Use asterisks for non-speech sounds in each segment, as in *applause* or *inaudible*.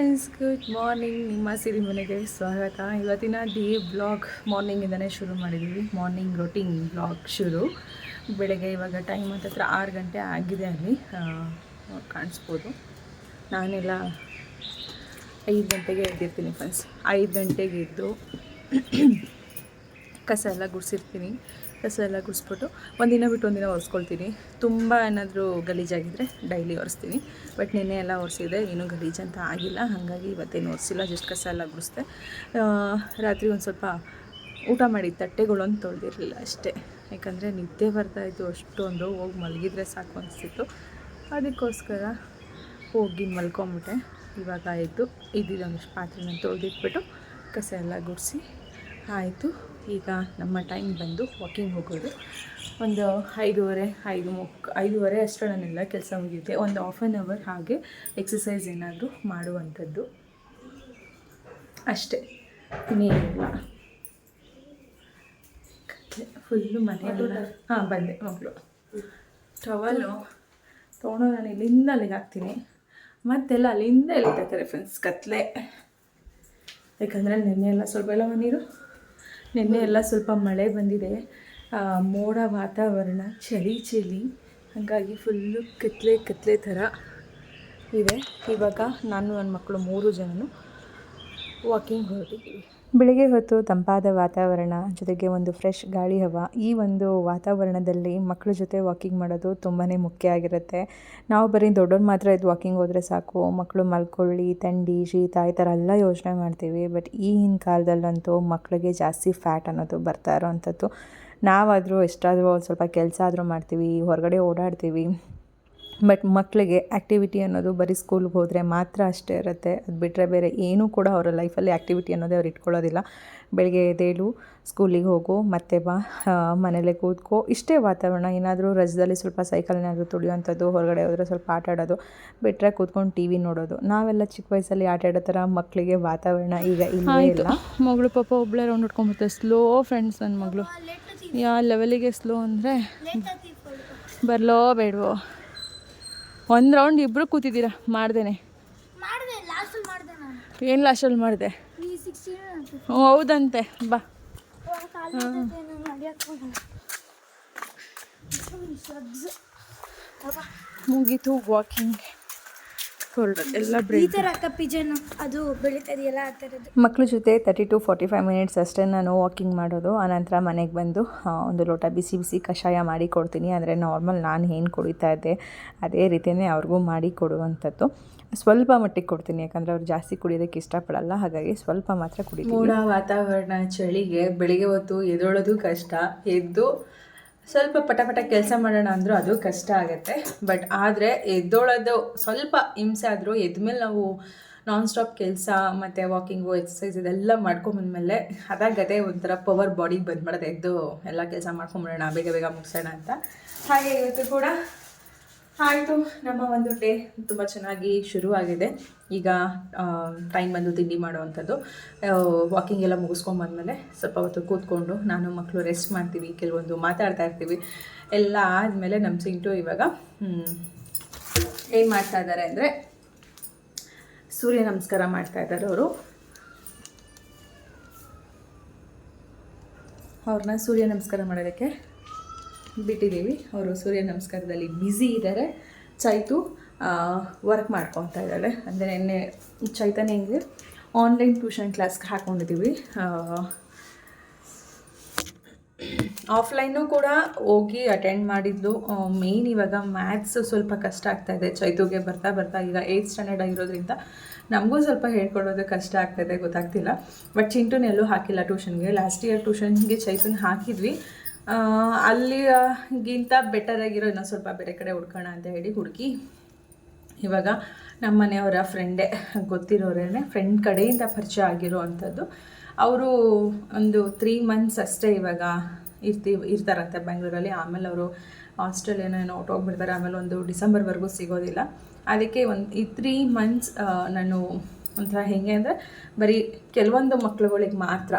Friends good morning ನಿಮ್ಮ ಸಿರಿ ಮನೆಗೆ ಸ್ವಾಗತ. ಇವತ್ತಿನ ಡೇ ಬ್ಲಾಗ್ ಮಾರ್ನಿಂಗಿಂದನೇ ಶುರು ಮಾಡಿದ್ದೀವಿ ಮಾರ್ನಿಂಗ್ ರೊಟೀನ್ ಬ್ಲಾಗ್ ಶುರು. ಬೆಳಗ್ಗೆ ಇವಾಗ ಟೈಮ್ ಹತ್ತತ್ರ ಆರು ಗಂಟೆ ಆಗಿದೆ ಅಲ್ಲಿ. ಕಾಣಿಸ್ಬೋದು. ನಾನೆಲ್ಲ ಐದು ಗಂಟೆಗೆ ಎದ್ದಿರ್ತೀನಿ ಫ್ರೆಂಡ್ಸ್ ಐದು ಗಂಟೆಗೆ ಎದ್ದು *clears throat* ಕಸ ಎಲ್ಲ ಗುಡಿಸಿರ್ತೀನಿ. ಕಸ ಎಲ್ಲ ಗುಡಿಸ್ಬಿಟ್ಟು ಒಂದಿನ ಬಿಟ್ಟು ಒಂದಿನ ಒರೆಸ್ಕೊಳ್ತೀನಿ. ತುಂಬ ಏನಾದರೂ ಗಲೀಜಾಗಿದ್ದರೆ ಡೈಲಿ ಒರೆಸ್ತೀನಿ. ಬಟ್ ನಿನ್ನೆ ಎಲ್ಲ ಒರೆಸಿದೆ ಏನೂ ಗಲೀಜು ಅಂತ ಆಗಿಲ್ಲ. ಹಾಗಾಗಿ ಇವತ್ತೇನು ಒರೆಸಿಲ್ಲ ಜಸ್ಟ್ ಕಸ ಎಲ್ಲ ಗುಡಿಸ್ದೆ ರಾತ್ರಿ ಒಂದು ಸ್ವಲ್ಪ ಊಟ ಮಾಡಿ ತಟ್ಟೆಗಳೊಂದು ತೊಳೆದಿರಲಿಲ್ಲ ಅಷ್ಟೇ. ಯಾಕಂದರೆ ನಿದ್ದೆ ಬರ್ತಾಯಿತ್ತು ಅಷ್ಟೊಂದು ಹೋಗಿ ಮಲಗಿದ್ರೆ ಸಾಕು ಅನಿಸ್ತಿತ್ತು. ಅದಕ್ಕೋಸ್ಕರ ಹೋಗಿ ಮಲ್ಕೊಂಬಿಟ್ಟೆ. ಇವಾಗ ಆಯಿತು. ಇದ್ದಿದ್ದೊಂದಿಷ್ಟು ಪಾತ್ರೆನ ತೊಳೆದಿಟ್ಬಿಟ್ಟು ಕಸ ಎಲ್ಲ ಗುಡಿಸಿ ಆಯಿತು. ಈಗ ನಮ್ಮ ಟೈಮ್ ಬಂದು ವಾಕಿಂಗ್ ಹೋಗೋದು. ಒಂದು ಐದೂವರೆ ಐದು ಮುಕ್ ಐದೂವರೆ ಅಷ್ಟರಲ್ಲೆಲ್ಲ ಕೆಲಸ ಮುಗಿಯುತ್ತೆ. ಒಂದು ಹಾಫ್ ಆನ್ ಅವರ್ ಹಾಗೆ ಎಕ್ಸಸೈಸ್ ಏನಾದರೂ ಮಾಡುವಂಥದ್ದು. ಅಷ್ಟೇ. ಇನ್ನೇನಿಲ್ಲ. ಫುಲ್ಲು ಮನೆಯಲ್ಲ ಹಾಂ ಬಂದೆ ಮಗಳು ಟವಲು ತೊಗೊಂಡು ನಾನು ಇಲ್ಲಿಂದ ಅಲ್ಲಿಗೆ ಹಾಕ್ತೀನಿ. ಮತ್ತೆಲ್ಲ ಅಲ್ಲಿಂದ ಎಳಿತಾರೆ ಫ್ರೆಂಡ್ಸ್ ಕತ್ಲೆ. ಯಾಕಂದರೆ ನಿನ್ನೆ ಎಲ್ಲ ಸ್ವಲ್ಪ ಎಲ್ಲ ನೀರು ನಿನ್ನೆ ಎಲ್ಲ ಸ್ವಲ್ಪ ಮಳೆ ಬಂದಿದೆ. ಮೋಡ ವಾತಾವರಣ ಚಳಿ ಚಳಿ. ಹಾಗಾಗಿ ಫುಲ್ಲು ಕತ್ಲೆ ಕತ್ಲೆ ಥರ ಇದೆ. ಇವಾಗ ನಾನು ನನ್ನ ಮಕ್ಕಳು ಮೂರು ಜನನು ವಾಕಿಂಗ್ ಹೊರಟಿದ್ದೀವಿ. ಬೆಳಿಗ್ಗೆ ಹೊತ್ತು ತಂಪಾದ ವಾತಾವರಣ, ಜೊತೆಗೆ ಒಂದು ಫ್ರೆಶ್ ಗಾಳಿ ಹವ, ಈ ಒಂದು ವಾತಾವರಣದಲ್ಲಿ ಮಕ್ಕಳ ಜೊತೆ ವಾಕಿಂಗ್ ಮಾಡೋದು ತುಂಬಾ ಮುಖ್ಯ ಆಗಿರುತ್ತೆ. ನಾವು ಬರೀ ದೊಡ್ಡವ್ರು ಮಾತ್ರ ಇದು ವಾಕಿಂಗ್ ಹೋದರೆ ಸಾಕು ಮಕ್ಕಳು ಮಲ್ಕೊಳ್ಳಿ ಥಂಡಿ ಶೀತ ಈ ಥರ ಎಲ್ಲ ಯೋಚನೆ ಮಾಡ್ತೀವಿ. ಬಟ್ ಈಗಿನ ಕಾಲದಲ್ಲಂತೂ ಮಕ್ಕಳಿಗೆ ಜಾಸ್ತಿ ಫ್ಯಾಟ್ ಅನ್ನೋದು ಬರ್ತಾ ಇರೋವಂಥದ್ದು ನಾವಾದರೂ ಎಷ್ಟಾದರೂ ಒಂದು ಸ್ವಲ್ಪ ಕೆಲಸ ಆದರೂ ಮಾಡ್ತೀವಿ, ಹೊರಗಡೆ ಓಡಾಡ್ತೀವಿ. ಬಟ್ ಮಕ್ಕಳಿಗೆ ಆ್ಯಕ್ಟಿವಿಟಿ ಅನ್ನೋದು ಬರೀ ಸ್ಕೂಲ್ಗೆ ಹೋದರೆ ಮಾತ್ರ ಅಷ್ಟೇ ಇರುತ್ತೆ. ಅದು ಬಿಟ್ಟರೆ ಬೇರೆ ಏನೂ ಕೂಡ ಅವರ ಲೈಫಲ್ಲಿ ಆ್ಯಕ್ಟಿವಿಟಿ ಅನ್ನೋದೇ ಅವ್ರು ಇಟ್ಕೊಳ್ಳೋದಿಲ್ಲ. ಬೆಳಗ್ಗೆ ಎದ್ದೇಳು ಸ್ಕೂಲಿಗೆ ಹೋಗು ಮತ್ತೆ ಬಾ ಮನೇಲೆ ಕೂತ್ಕೋ. ಇಷ್ಟೇ ವಾತಾವರಣ. ಏನಾದರೂ ರಜದಲ್ಲಿ ಸ್ವಲ್ಪ ಸೈಕಲ್ ಏನಾದರೂ ತುಳಿಯೋವಂಥದ್ದು ಹೊರಗಡೆ ಹೋದರೆ ಸ್ವಲ್ಪ ಆಟ ಆಡೋದು ಬಿಟ್ಟರೆ ಕೂತ್ಕೊಂಡು ಟಿ ವಿ ನೋಡೋದು. ನಾವೆಲ್ಲ ಚಿಕ್ಕ ವಯಸ್ಸಲ್ಲಿ ಆಟ ಆಡೋ ಥರ ಮಕ್ಕಳಿಗೆ ವಾತಾವರಣ ಈಗ ಇಲ್ಲವೇ ಇಲ್ಲ. ಮಗಳು ಪಾಪ ಒಬ್ಬಳೇ ರೌಂಡ್ ಹೊಡ್ಕೊಂಬತ್ತೆ ಸ್ಲೋ ಫ್ರೆಂಡ್ಸ್ ನನ್ನ ಮಗಳು. ಯಾವ ಲೆವೆಲಿಗೆ ಸ್ಲೋ ಅಂದರೆ ಬರಲೋ ಬೇಡವೋ. ಒಂದು ರೌಂಡ್ ಇಬ್ಬರು ಕೂತಿದ್ದೀರ? ಮಾಡ್ದೇನೆ. ಏನು ಲಾಸ್ಟಲ್ಲಿ ಮಾಡಿದೆ? ಹೌದಂತೆ. ಬಾ. ಮುಗೀತು ವಾಕಿಂಗ್ ಹೊರಡೋದು ಎಲ್ಲ ಈ ಥರ ಅಕ್ಕ ಪಿಜನ್ ಅದು ಬೆಳೀತದೆಯಲ್ಲ ಆ ಥರದ್ದು? ಮಕ್ಕಳ ಜೊತೆ thirty to forty five minutes ಅಷ್ಟೇ ನಾನು ವಾಕಿಂಗ್ ಮಾಡೋದು. ಆನಂತರ ಮನೆಗೆ ಬಂದು ಒಂದು ಲೋಟ ಬಿಸಿ ಬಿಸಿ ಕಷಾಯ ಮಾಡಿ ಕೊಡ್ತೀನಿ. ಅಂದರೆ ನಾರ್ಮಲ್ ನಾನು ಏನು ಕುಡಿತಾ ಇದ್ದೆ ಅದೇ ರೀತಿಯೇ ಅವ್ರಿಗೂ ಮಾಡಿ ಕೊಡುವಂಥದ್ದು. ಸ್ವಲ್ಪ ಮಟ್ಟಿಗೆ ಕೊಡ್ತೀನಿ ಯಾಕಂದರೆ ಅವ್ರು ಜಾಸ್ತಿ ಕುಡಿಯೋದಕ್ಕೆ ಇಷ್ಟಪಡಲ್ಲ. ಹಾಗಾಗಿ ಸ್ವಲ್ಪ ಮಾತ್ರ ಕುಡಿತೀನಿ. ಮೋಡ ವಾತಾವರಣ ಚಳಿಗೆ ಬೆಳಿಗ್ಗೆ ಹೊತ್ತು ಎದೊಳೋದು ಕಷ್ಟ. ಎದ್ದು ಸ್ವಲ್ಪ ಪಟ ಪಟ ಕೆಲಸ ಮಾಡೋಣ ಅಂದರೂ ಅದು ಕಷ್ಟ ಆಗುತ್ತೆ. ಬಟ್ ಆದರೆ ಎದ್ದೋಳೋದು ಸ್ವಲ್ಪ ಹಿಂಸೆ ಆದರೂ ಎದ್ಮೇಲೆ ನಾವು ನಾನ್ ಸ್ಟಾಪ್ ಕೆಲಸ, ಮತ್ತು ವಾಕಿಂಗು ಎಕ್ಸಸೈಸ್ ಇದೆಲ್ಲ ಮಾಡ್ಕೊಂಬಂದಮೇಲೆ ಅದಾಗದೆ ಒಂಥರ ಪವರ್ ಬಾಡಿಗೆ ಬಂದ್ ಮಾಡೋದು ಎದ್ದು ಎಲ್ಲ ಕೆಲಸ ಮಾಡ್ಕೊಂಬಿಡೋಣ ಬೇಗ ಬೇಗ ಮುಗಿಸೋಣ ಅಂತ. ಹಾಗೆ ಇವತ್ತು ಕೂಡ ಆಯಿತು, ನಮ್ಮ ಒಂದು ಡೇ ತುಂಬ ಚೆನ್ನಾಗಿ ಶುರುವಾಗಿದೆ. ಈಗ ಟೈಮ್ ಬಂದು ತಿಂಡಿ ಮಾಡುವಂಥದ್ದು. ವಾಕಿಂಗ್ ಎಲ್ಲ ಮುಗಿಸ್ಕೊಂಬಂದಮೇಲೆ ಸ್ವಲ್ಪ ಹೊತ್ತು ಕೂತ್ಕೊಂಡು ನಾನು ಮಕ್ಕಳು ರೆಸ್ಟ್ ಮಾಡ್ತೀವಿ, ಕೆಲವೊಂದು ಮಾತಾಡ್ತಾ ಇರ್ತೀವಿ. ಎಲ್ಲ ಆದಮೇಲೆ ನಮ್ಮ ಸಿಂಟು ಇವಾಗ ಏನು ಮಾಡ್ತಾ ಇದ್ದಾರೆ ಅಂದರೆ ಸೂರ್ಯ ನಮಸ್ಕಾರ ಮಾಡ್ತಾ ಇದ್ದಾರೆ ಅವರು. ಅವ್ರನ್ನ ಸೂರ್ಯ ನಮಸ್ಕಾರ ಮಾಡೋದಕ್ಕೆ ಬಿಟ್ಟಿದ್ದೀವಿ. ಅವರು ಸೂರ್ಯ ನಮಸ್ಕಾರದಲ್ಲಿ ಬ್ಯುಸಿ ಇದ್ದಾರೆ ಚೈತು ವರ್ಕ್ ಮಾಡ್ಕೊತಾ ಇದ್ದಾಳೆ. ಅಂದರೆ ನಿನ್ನೆ ಚೈತನ್ಯಂಗೆ ಆನ್ಲೈನ್ ಟ್ಯೂಷನ್ ಕ್ಲಾಸ್ಗೆ ಹಾಕ್ಕೊಂಡಿದ್ದೀವಿ ಆಫ್ಲೈನು ಕೂಡ ಹೋಗಿ ಅಟೆಂಡ್ ಮಾಡಿದ್ದು ಮೇನ್ ಇವಾಗ ಮ್ಯಾಥ್ಸ್ ಸ್ವಲ್ಪ ಕಷ್ಟ ಆಗ್ತಾ ಇದೆ. ಚೈತುಗೆ ಬರ್ತಾ ಬರ್ತಾ ಈಗ ಏಯ್ತ್ ಸ್ಟ್ಯಾಂಡರ್ಡ್ ಆಗಿರೋದ್ರಿಂದ ನಮಗೂ ಸ್ವಲ್ಪ ಹೇಳ್ಕೊಡೋದು ಕಷ್ಟ ಆಗ್ತಾಯಿದೆ ಗೊತ್ತಾಗ್ತಿಲ್ಲ. ಬಟ್ ಚಿಂಟುನೆಲ್ಲೂ ಹಾಕಿಲ್ಲ ಟ್ಯೂಷನ್ಗೆ ಲಾಸ್ಟ್ ಇಯರ್ ಟ್ಯೂಷನ್ಗೆ ಚೈತುನ ಹಾಕಿದ್ವಿ. ಅಲ್ಲಿಗಿಂತ ಬೆಟರ್ ಆಗಿರೋ ಇನ್ನೊಂದು ಸ್ವಲ್ಪ ಬೇರೆ ಕಡೆ ಹುಡ್ಕೋಣ ಅಂತ ಹೇಳಿ ಹುಡುಕಿ, ಇವಾಗ ನಮ್ಮ ಮನೆಯವರ ಫ್ರೆಂಡೇ ಗೊತ್ತಿರೋರೇ ಫ್ರೆಂಡ್ ಕಡೆಯಿಂದ ಪರಿಚಯ ಆಗಿರೋ ಅಂಥದ್ದು ಅವರು ಒಂದು ತ್ರೀ ಮಂತ್ಸ್ ಅಷ್ಟೇ ಇವಾಗ ಇರ್ತೀವಿ ಇರ್ತಾರಂತೆ ಬೆಂಗಳೂರಲ್ಲಿ ಆಮೇಲೆ ಅವರು ಆಸ್ಟ್ರೇಲಿಯಾನೇನೋ ಹೊಟ್ಟೋಗ್ಬಿಡ್ತಾರೆ ಆಮೇಲೆ ಒಂದು ಡಿಸೆಂಬರ್ವರೆಗೂ ಸಿಗೋದಿಲ್ಲ. ಅದಕ್ಕೆ ಒಂದು, ಈ ತ್ರೀ ಮಂತ್ಸ್ ನಾನು ಒಂಥರ ಹೇಗೆ ಅಂದರೆ ಬರೀ ಕೆಲವೊಂದು ಮಕ್ಕಳುಗಳಿಗೆ ಮಾತ್ರ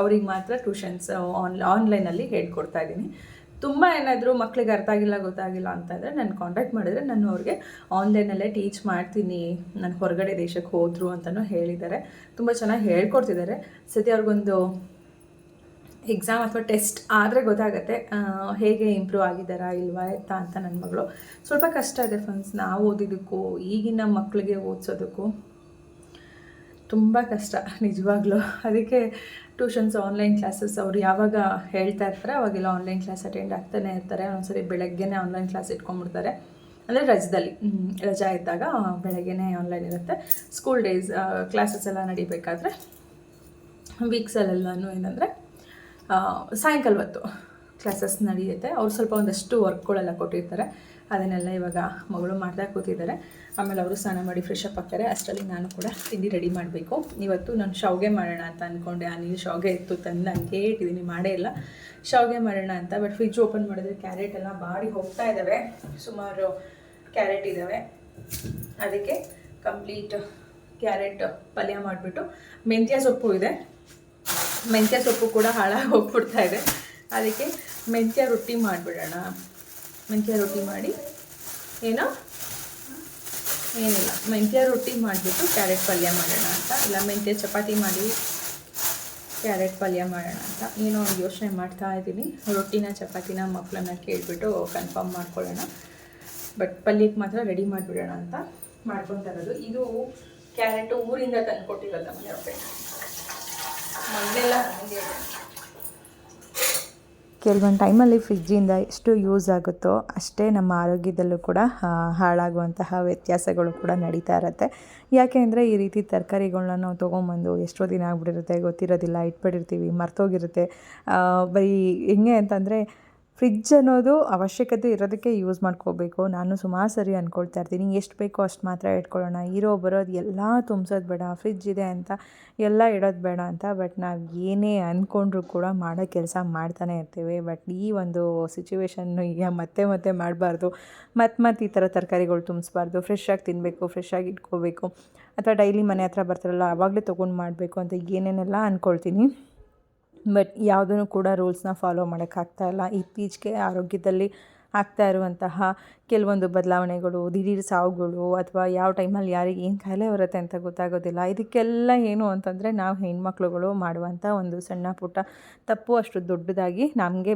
ಅವ್ರಿಗೆ ಮಾತ್ರ ಟ್ಯೂಷನ್ಸ್ ಆನ್ ಆನ್ಲೈನಲ್ಲಿ ಹೇಳ್ಕೊಡ್ತಾ ಇದ್ದೀನಿ. ತುಂಬ ಏನಾದರೂ ಮಕ್ಕಳಿಗೆ ಅರ್ಥ ಆಗಿಲ್ಲ, ಗೊತ್ತಾಗಿಲ್ಲ ಅಂತಂದರೆ ನಾನು ಕಾಂಟ್ಯಾಕ್ಟ್ ಮಾಡಿದ್ರೆ ನಾನು ಅವ್ರಿಗೆ ಆನ್ಲೈನಲ್ಲೇ ಟೀಚ್ ಮಾಡ್ತೀನಿ, ನಾನು ಹೊರಗಡೆ ದೇಶಕ್ಕೆ ಹೋದರು ಅಂತಲೂ ಹೇಳಿದ್ದಾರೆ. ತುಂಬ ಚೆನ್ನಾಗಿ ಹೇಳ್ಕೊಡ್ತಿದ್ದಾರೆ. ಸದ್ಯ ಅವ್ರಿಗೊಂದು ಎಕ್ಸಾಮ್ ಅಥವಾ ಟೆಸ್ಟ್ ಆದರೆ ಗೊತ್ತಾಗುತ್ತೆ ಹೇಗೆ ಇಂಪ್ರೂವ್ ಆಗಿದ್ದಾರಾ ಇಲ್ವಾ ಎತ್ತಾ ಅಂತ ನನ್ನ ಮಗಳು. ಸ್ವಲ್ಪ ಕಷ್ಟ ಇದೆ ಫ್ರೆಂಡ್ಸ್ ನಾವು ಓದಿದ್ದಕ್ಕೂ, ಈಗಿನ ಮಕ್ಕಳಿಗೆ ಓದಿಸೋದಕ್ಕೂ. ತುಂಬ ಕಷ್ಟ, ನಿಜವಾಗ್ಲೂ. ಅದಕ್ಕೆ ಟ್ಯೂಷನ್ಸ್ ಆನ್ಲೈನ್ ಕ್ಲಾಸಸ್ ಅವ್ರು ಯಾವಾಗ ಹೇಳ್ತಾ ಇರ್ತಾರೆ, ಅವಾಗೆಲ್ಲ ಆನ್ಲೈನ್ ಕ್ಲಾಸ್ ಅಟೆಂಡ್ ಆಗ್ತಾನೆ ಇರ್ತಾರೆ. ಒಂದ್ಸರಿ ಬೆಳಗ್ಗೆನೇ ಆನ್ಲೈನ್ ಕ್ಲಾಸ್ ಇಟ್ಕೊಂಡ್ಬಿಡ್ತಾರೆ. ಅಂದರೆ ರಜದಲ್ಲಿ ರಜಾ ಇದ್ದಾಗ ಬೆಳಗ್ಗೆನೇ ಆನ್ಲೈನ್ ಇರುತ್ತೆ. ಸ್ಕೂಲ್ ಡೇಸ್ ಕ್ಲಾಸಸ್ ಎಲ್ಲ ನಡಿಬೇಕಾದ್ರೆ ವೀಕ್ಸಲ್ಲೆಲ್ಲನೂ ಏನಂದರೆ ಸಾಯಂಕಾಲ ಹೊತ್ತು ಕ್ಲಾಸಸ್ ನಡೆಯುತ್ತೆ. ಅವ್ರು ಸ್ವಲ್ಪ ಒಂದಷ್ಟು ವರ್ಕ್ಗಳೆಲ್ಲ ಕೊಟ್ಟಿರ್ತಾರೆ. ಅದನ್ನೆಲ್ಲ ಇವಾಗ ಮಗಳು ಮಾಡ್ತಾ ಕೂತಿದ್ದಾರೆ. ಆಮೇಲೆ ಅವರು ಸ್ನಾನ ಮಾಡಿ ಫ್ರೆಶ್ ಅಪ್ ಆಗ್ತಾರೆ. ಅಷ್ಟರಲ್ಲಿ ನಾನು ಕೂಡ ತಿಂಡಿ ರೆಡಿ ಮಾಡಬೇಕು. ಇವತ್ತು ನಾನು ಶಾವ್ಗೆ ಮಾಡೋಣ ಅಂತ ಅಂದ್ಕೊಂಡೆ ಆ ನೀರು ಶಾವ್ಗೆ ಇತ್ತು ತಂದು ನಾನು ಕೇಳ್ತಿದ್ದೀನಿ ಮಾಡೇ ಇಲ್ಲ. ಶಾವ್ಗೆ ಮಾಡೋಣ ಅಂತ. ಬಟ್ ಫ್ರಿಜ್ ಓಪನ್ ಮಾಡಿದ್ರೆ ಕ್ಯಾರೆಟ್ ಎಲ್ಲ ಬಾಡಿ ಹೋಗ್ತಾ ಇದ್ದಾವೆ. ಸುಮಾರು ಕ್ಯಾರೆಟ್ ಇದ್ದಾವೆ. ಅದಕ್ಕೆ ಕಂಪ್ಲೀಟ್ ಕ್ಯಾರೆಟ್ ಪಲ್ಯ ಮಾಡಿಬಿಟ್ಟು ಮೆಂತ್ಯ ಸೊಪ್ಪು ಇದೆ. ಮೆಂತ್ಯ ಸೊಪ್ಪು ಕೂಡ ಹಾಳಾಗಿ ಹೋಗ್ಬಿಡ್ತಾ ಇದೆ. ಅದಕ್ಕೆ ಮೆಂತ್ಯ ರೊಟ್ಟಿ ಮಾಡಿಬಿಡೋಣ. ಮೆಂತ್ಯ ರೊಟ್ಟಿ ಮಾಡಿ. ಏನೋ? ಏನಿಲ್ಲ. ಮೆಂತ್ಯ ರೊಟ್ಟಿ ಮಾಡಿಬಿಟ್ಟು ಕ್ಯಾರೆಟ್ ಪಲ್ಯ ಮಾಡೋಣ ಅಂತ. ಇಲ್ಲ, ಮೆಂತ್ಯ ಚಪಾತಿ ಮಾಡಿ ಕ್ಯಾರೆಟ್ ಪಲ್ಯ ಮಾಡೋಣ ಅಂತ. ಏನೋ ಒಂದು ಯೋಚನೆ ಮಾಡ್ತಾ ಇದ್ದೀನಿ. ರೊಟ್ಟಿನ, ಚಪಾತಿನ ಮಕ್ಕಳನ್ನ ಕೇಳಿಬಿಟ್ಟು ಕನ್ಫರ್ಮ್ ಮಾಡ್ಕೊಳ್ಳೋಣ. ಬಟ್ ಪಲ್ಯಕ್ಕೆ ಮಾತ್ರ ರೆಡಿ ಮಾಡಿಬಿಡೋಣ ಅಂತ ಮಾಡ್ಕೊತಾ ಇರೋದು. ಇದು ಕ್ಯಾರೆಟು ಊರಿಂದ ತಂದು ಕೊಟ್ಟಿರೋದು ಹೊರಗಡೆ ಮೊದಲೆಲ್ಲ. ಕೆಲವೊಂದು ಟೈಮಲ್ಲಿ ಫ್ರಿಜ್ಜಿಂದ ಎಷ್ಟು ಯೂಸ್ ಆಗುತ್ತೋ ಅಷ್ಟೇ ನಮ್ಮ ಆರೋಗ್ಯದಲ್ಲೂ ಕೂಡ ಹಾಳಾಗುವಂತಹ ವ್ಯತ್ಯಾಸಗಳು ಕೂಡ ನಡೀತಾ ಇರುತ್ತೆ. ಯಾಕೆ ಅಂದರೆ ಈ ರೀತಿ ತರಕಾರಿಗಳನ್ನ ನಾವು ತೊಗೊಂಬಂದು ಎಷ್ಟೋ ದಿನ ಆಗ್ಬಿಟ್ಟಿರುತ್ತೆ, ಗೊತ್ತಿರೋದಿಲ್ಲ, ಇಟ್ಬಿಟ್ಟಿರ್ತೀವಿ, ಮರ್ತೋಗಿರುತ್ತೆ. ಬರೀ ಹೆಂಗೆ ಅಂತಂದರೆ ಫ್ರಿಜ್ ಅನ್ನೋದು ಅವಶ್ಯಕತೆ ಇರೋದಕ್ಕೆ ಯೂಸ್ ಮಾಡ್ಕೋಬೇಕು. ನಾನು ಸುಮಾರು ಸರಿ ಅಂದ್ಕೊಳ್ತಾ ಇರ್ತೀನಿ. ಎಷ್ಟು ಬೇಕೋ ಅಷ್ಟು ಮಾತ್ರ ಇಟ್ಕೊಳ್ಳೋಣ. ಇರೋ ಬರೋದು ಎಲ್ಲ ತುಂಬಿಸೋದು ಬೇಡ. ಫ್ರಿಜ್ ಇದೆ ಅಂತ ಎಲ್ಲ ಇಡೋದು ಬೇಡ ಅಂತ. ಬಟ್ ನಾವು ಏನೇ ಅಂದ್ಕೊಂಡ್ರೂ ಕೂಡ ಮಾಡೋ ಕೆಲಸ ಮಾಡ್ತಾನೆ ಇರ್ತೀವಿ. ಬಟ್ ಈ ಒಂದು ಸಿಚುವೇಶನ್ನು ಈಗ ಮತ್ತೆ ಮತ್ತೆ ಮಾಡಬಾರ್ದು. ಮತ್ತೆ ಮತ್ತೆ ಈ ಥರ ತರಕಾರಿಗಳು ತುಂಬಿಸ್ಬಾರ್ದು. ಫ್ರೆಶ್ ಆಗಿ ತಿನ್ನಬೇಕು ಫ್ರೆಶ್ ಆಗಿ ಇಟ್ಕೋಬೇಕು. ಅಥವಾ ಡೈಲಿ ಮನೆ ಹತ್ರ ಬರ್ತಾರಲ್ಲ ಆವಾಗಲೇ ತೊಗೊಂಡು ಮಾಡಬೇಕು ಅಂತ ಏನೇನೆಲ್ಲ ಅಂದ್ಕೊಳ್ತೀನಿ ಬಟ್ ಯಾವುದೂ ಕೂಡ ರೂಲ್ಸ್ನ ಫಾಲೋ ಮಾಡೋಕ್ಕಾಗ್ತಾ ಇಲ್ಲ. ಇತ್ತೀಚೆಗೆ ಆರೋಗ್ಯದಲ್ಲಿ ಆಗ್ತಾ ಇರುವಂತಹ ಕೆಲವೊಂದು ಬದಲಾವಣೆಗಳು, ದಿಢೀರ್ ಸಾವುಗಳು ಅಥವಾ ಯಾವ ಟೈಮಲ್ಲಿ ಯಾರಿಗೆ ಏನು ಕಾಯಿಲೆ ಬರುತ್ತೆ ಅಂತ ಗೊತ್ತಾಗೋದಿಲ್ಲ. ಇದಕ್ಕೆಲ್ಲ ಏನು ಅಂತಂದರೆ ನಾವು ಹೆಣ್ಮಕ್ಳುಗಳು ಮಾಡುವಂಥ ಒಂದು ಸಣ್ಣ ಪುಟ್ಟ ತಪ್ಪು ಅಷ್ಟು ದೊಡ್ಡದಾಗಿ ನಮಗೆ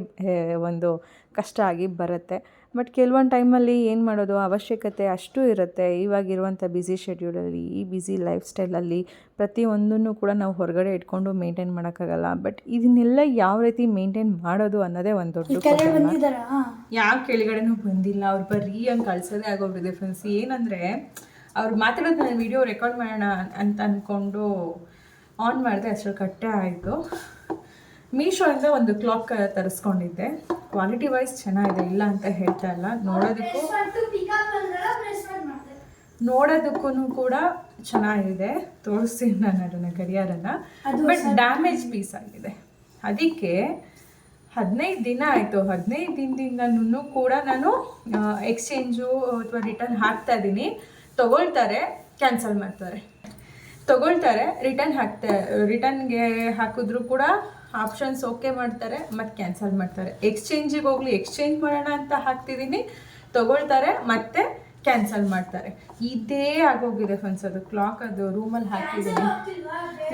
ಒಂದು ಕಷ್ಟ ಆಗಿ ಬರುತ್ತೆ. ಬಟ್ ಕೆಲವೊಂದು ಟೈಮಲ್ಲಿ ಏನು ಮಾಡೋದು? ಅವಶ್ಯಕತೆ ಅಷ್ಟು ಇರುತ್ತೆ. ಇವಾಗಿರುವಂಥ ಬ್ಯುಸಿ ಶೆಡ್ಯೂಲಲ್ಲಿ ಈ ಬ್ಯುಸಿ ಲೈಫ್ ಸ್ಟೈಲಲ್ಲಿ ಪ್ರತಿಯೊಂದನ್ನು ಕೂಡ ನಾವು ಹೊರಗಡೆ ಇಟ್ಕೊಂಡು ಮೇಂಟೈನ್ ಮಾಡೋಕ್ಕಾಗಲ್ಲ. ಬಟ್ ಇದನ್ನೆಲ್ಲ ಯಾವ ರೀತಿ ಮೇಂಟೈನ್ ಮಾಡೋದು ಅನ್ನೋದೇ ಒಂದು ದೊಡ್ಡ ಯಾವ ಕೆಳಗಡೆನೂ ಬಂದಿಲ್ಲ. ಅವ್ರು ಬರೀ ಹಂಗೆ ಕಳ್ಸೋದೇ ಆಗೋಗ್ಬಿಟ್ಟಿದೆ ಫ್ರೆಂಡ್ಸ್ ಏನಂದರೆ ಅವ್ರು ಮಾತಾಡೋದು ನಾನು ವಿಡಿಯೋ ರೆಕಾರ್ಡ್ ಮಾಡೋಣ ಅಂತ ಅಂದ್ಕೊಂಡು ಆನ್ ಮಾಡಿದೆ ಅಷ್ಟರಲ್ಲಿ ಕಟ್ಟೆ ಆಯಿತು ಮೀಶೋಯಿಂದ ಒಂದು ಕ್ಲಾಕ್ ತರಿಸ್ಕೊಂಡಿದ್ದೆ. ಕ್ವಾಲಿಟಿ ವೈಸ್ ಚೆನ್ನಾಗಿದೆ ಇಲ್ಲ ಅಂತ ಹೇಳ್ತಾ ಇಲ್ಲ. ನೋಡೋದಕ್ಕೂ ನೋಡೋದಕ್ಕೂ ಕೂಡ ಚೆನ್ನಾಗಿದೆ. ತೋರಿಸ್ತೀನಿ ನಾನು ಅದನ್ನು ಗಡಿಯಾರನ. ಬಟ್ ಡ್ಯಾಮೇಜ್ ಪೀಸ್ ಆಗಿದೆ. ಅದಕ್ಕೆ ಹದಿನೈದು ದಿನ ಆಯಿತು. ಹದಿನೈದು ದಿನದಿಂದನೂ ಕೂಡ ನಾನು ಎಕ್ಸ್ಚೇಂಜು ಅಥವಾ ರಿಟರ್ನ್ ಹಾಕ್ತಾ ಇದ್ದೀನಿ ತೊಗೊಳ್ತಾರೆ ಕ್ಯಾನ್ಸಲ್ ಮಾಡ್ತಾರೆ. ತೊಗೊಳ್ತಾರೆ ರಿಟರ್ನ್ ಹಾಕ್ತಾ ರಿಟರ್ನ್ಗೆ ಹಾಕಿದ್ರು ಕೂಡ ಆಪ್ಷನ್ಸ್ ಓಕೆ ಮಾಡ್ತಾರೆ ಮತ್ತು ಕ್ಯಾನ್ಸಲ್ ಮಾಡ್ತಾರೆ. ಎಕ್ಸ್ಚೇಂಜಿಗೆ ಹೋಗ್ಲಿ ಎಕ್ಸ್ಚೇಂಜ್ ಮಾಡೋಣ ಅಂತ ಹಾಕ್ತಿದ್ದೀನಿ ತಗೊಳ್ತಾರೆ ಮತ್ತೆ ಕ್ಯಾನ್ಸಲ್ ಮಾಡ್ತಾರೆ. ಇದೇ ಆಗೋಗಿದೆ ಫ್ರೆಂಡ್ಸ್ ಅದು ಕ್ಲಾಕ್ ಅದು ರೂಮಲ್ಲಿ ಹಾಕಿದ್ದೀನಿ.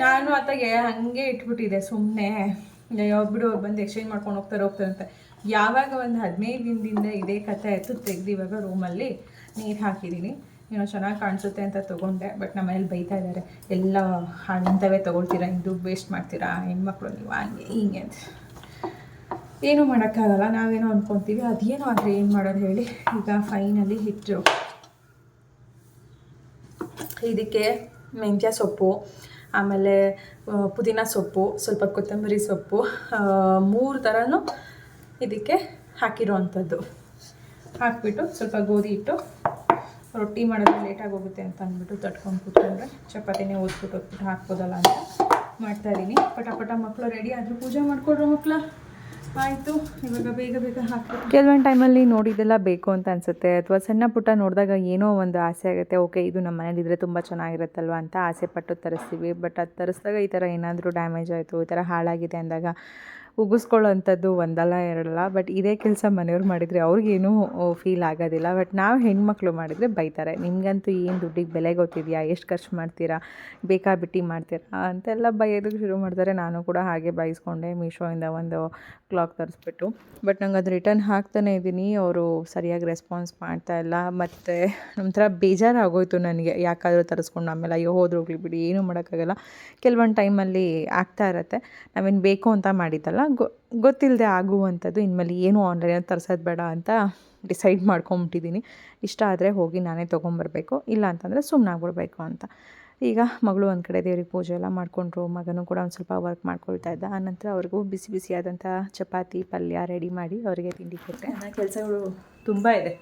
ನಾನು ಅತ್ತಗೆ ಹಾಗೆ ಇಟ್ಬಿಟ್ಟಿದೆ ಸುಮ್ಮನೆ ಬಿಡು ಅವ್ರು ಬಂದು ಎಕ್ಸ್ಚೇಂಜ್ ಮಾಡ್ಕೊಂಡು ಹೋಗ್ತಾರೆ ಹೋಗ್ತಾರೆ ಅಂತ. ಯಾವಾಗ ಒಂದು ಹದಿನೈದು ದಿನದಿಂದ ಇದೇ ಕತೆ ಆಯಿತು ತೆಗ್ದು ಇವಾಗ ರೂಮಲ್ಲಿ ನೀರು ಹಾಕಿದ್ದೀನಿ ಏನೋ ಚೆನ್ನಾಗಿ ಕಾಣಿಸುತ್ತೆ ಅಂತ ತೊಗೊಂಡೆ ಬಟ್ ನಮ್ಮ ಮನೇಲಿ ಬೈತಾ ಇದ್ದಾರೆ ಎಲ್ಲ ಅಂಥವೇ ತೊಗೊಳ್ತೀರಾ? ಹಿಂಗೆ ದುಡ್ಡು ವೇಸ್ಟ್ ಮಾಡ್ತೀರಾ? ಹೆಣ್ಮಕ್ಳು ನೀವು ಹಂಗೆ, ಹಿಂಗೆ ಅಂತ. ಏನೂ ಮಾಡೋಕ್ಕಾಗಲ್ಲ, ನಾವೇನೋ ಅಂದ್ಕೊತೀವಿ ಅದೇನೋ ಆದರೆ ಏನು ಮಾಡೋದು ಹೇಳಿ, ಈಗ ಫೈನಲಿ ಹಿಟ್ಟು ಇದಕ್ಕೆ ಮೆಂತ್ಯ ಸೊಪ್ಪು, ಆಮೇಲೆ ಪುದೀನ ಸೊಪ್ಪು, ಸ್ವಲ್ಪ ಕೊತ್ತಂಬರಿ ಸೊಪ್ಪು ಮೂರು ಥರನೂ ಇದಕ್ಕೆ ಹಾಕಿರೋ ಅಂಥದ್ದು ಹಾಕಿಬಿಟ್ಟು ಸ್ವಲ್ಪ ಗೋಧಿ ಹಿಟ್ಟು ರೊಟ್ಟಿ ಮಾಡೋದು ಲೇಟಾಗಿ ಹೋಗುತ್ತೆ ಅಂತ ಅಂದ್ಬಿಟ್ಟು ತಟ್ಕೊಂಡು ಕೂತ್ಕೊಂಡ್ರೆ ಚಪಾತಿನೇ ಓದ್ಬಿಟ್ಟು ಓದ್ಬಿಟ್ಟು ಹಾಕ್ಬೋದಲ್ಲ ಅಂತ ಮಾಡ್ತಾ ಇದ್ದೀನಿ. ಪಟ ಮಕ್ಕಳು ರೆಡಿ ಆದರೂ ಪೂಜೆ ಮಾಡಿಕೊಡ್ರು ಮಕ್ಕಳ ಆಯಿತು, ಇವಾಗ ಬೇಗ ಬೇಗ ಹಾಕ್ಬಿಟ್ಟು ಕೆಲವೊಂದು ಟೈಮಲ್ಲಿ ನೋಡಿದ್ದೆಲ್ಲ ಬೇಕು ಅಂತ ಅನಿಸುತ್ತೆ. ಅಥವಾ ಸಣ್ಣ ಪುಟ್ಟ ನೋಡಿದಾಗ ಏನೋ ಒಂದು ಆಸೆ ಆಗುತ್ತೆ. ಓಕೆ, ಇದು ನಮ್ಮ ಮನೇಲಿದ್ರೆ ತುಂಬ ಚೆನ್ನಾಗಿರುತ್ತಲ್ವ ಅಂತ ಆಸೆ ಪಟ್ಟು ತರಿಸ್ತೀವಿ. ಬಟ್ ಅದು ತರಿಸಿದಾಗ ಈ ಥರ ಏನಾದರೂ ಡ್ಯಾಮೇಜ್ ಆಯಿತು, ಈ ಥರ ಹಾಳಾಗಿದೆ ಅಂದಾಗ ಉಗಿಸ್ಕೊಳ್ಳೋ ಅಂಥದ್ದು ಒಂದಲ್ಲ ಎರಡಲ್ಲ ಬಟ್ ಇದೇ ಕೆಲಸ ಮನೆಯವ್ರು ಮಾಡಿದರೆ ಅವ್ರಿಗೇನೂ ಫೀಲ್ ಆಗೋದಿಲ್ಲ. ಬಟ್ ನಾವು ಹೆಣ್ಮಕ್ಳು ಮಾಡಿದರೆ ಬೈತಾರೆ. ನಿಮಗಂತೂ ಏನು ದುಡ್ಡಿಗೆ ಬೆಲೆ ಗೊತ್ತಿದೆಯಾ? ಎಷ್ಟು ಖರ್ಚು ಮಾಡ್ತೀರಾ? ಬೇಕಾಬಿಟ್ಟಿ ಮಾಡ್ತೀರಾ? ಅಂತೆಲ್ಲ ಬೈಯೋದಕ್ಕೆ ಶುರು ಮಾಡ್ತಾರೆ. ನಾನು ಕೂಡ ಹಾಗೆ ಬೈಸ್ಕೊಂಡೆ ಮೀಶೋಯಿಂದ ಒಂದು ಕ್ಲಾಕ್ ತರಿಸ್ಬಿಟ್ಟು ಬಟ್ ನಂಗೆ ಅದು ರಿಟರ್ನ್ ಹಾಕ್ತಾನೆ ಇದ್ದೀನಿ. ಅವರು ಸರಿಯಾಗಿ ರೆಸ್ಪಾನ್ಸ್ ಮಾಡ್ತಾ ಇಲ್ಲ. ಮತ್ತು ಒಂಥರ ಬೇಜಾರಾಗೋಯ್ತು ನನಗೆ. ಯಾಕಾದರೂ ತರಿಸ್ಕೊಂಡು ಆಮೇಲೆ ಅಯ್ಯೋ ಹೋದ್ರೆ ಹೋಗ್ಲಿ ಬಿಡಿ, ಏನೂ ಮಾಡೋಕ್ಕಾಗಲ್ಲ. ಕೆಲವೊಂದು ಟೈಮಲ್ಲಿ ಆಗ್ತಾ ಇರತ್ತೆ. ನಾವೇನು ಬೇಕು ಅಂತ ಮಾಡಿದ್ದಲ್ಲ. ಗೊ ಗೊತ್ತಿಲ್ಲದೆ ಆಗುವಂಥದ್ದು. ಇನ್ಮೇಲೆ ಏನು ಆನ್ಲೈನಲ್ಲಿ ತರಿಸೋದು ಬೇಡ ಅಂತ ಡಿಸೈಡ್ ಮಾಡ್ಕೊಂಬಿಟ್ಟಿದ್ದೀನಿ. ಇಷ್ಟ ಆದರೆ ಹೋಗಿ ನಾನೇ ತೊಗೊಂಬರ್ಬೇಕು. ಇಲ್ಲ ಅಂತಂದರೆ ಸುಮ್ಮನಾಗ್ಬಿಡ್ಬೇಕು ಅಂತ. ಈಗ ಮಗಳು ಒಂದು ಕಡೆ ದೇವ್ರಿಗೆ ಪೂಜೆ ಎಲ್ಲ ಮಾಡಿಕೊಂಡ್ರು, ಮಗನೂ ಕೂಡ ಒಂದು ಸ್ವಲ್ಪ ವರ್ಕ್ ಮಾಡ್ಕೊಳ್ತಾ ಇದ್ದ. ಆನಂತರ ಅವ್ರಿಗೂ ಬಿಸಿ ಬಿಸಿಯಾದಂಥ ಚಪಾತಿ, ಪಲ್ಯ ರೆಡಿ ಮಾಡಿ ಅವರಿಗೆ ತಿಂಡಿ ಕೊಟ್ಟೆ. ನನ್ನ ಕೆಲಸಗಳು ತುಂಬ ಇದೆ.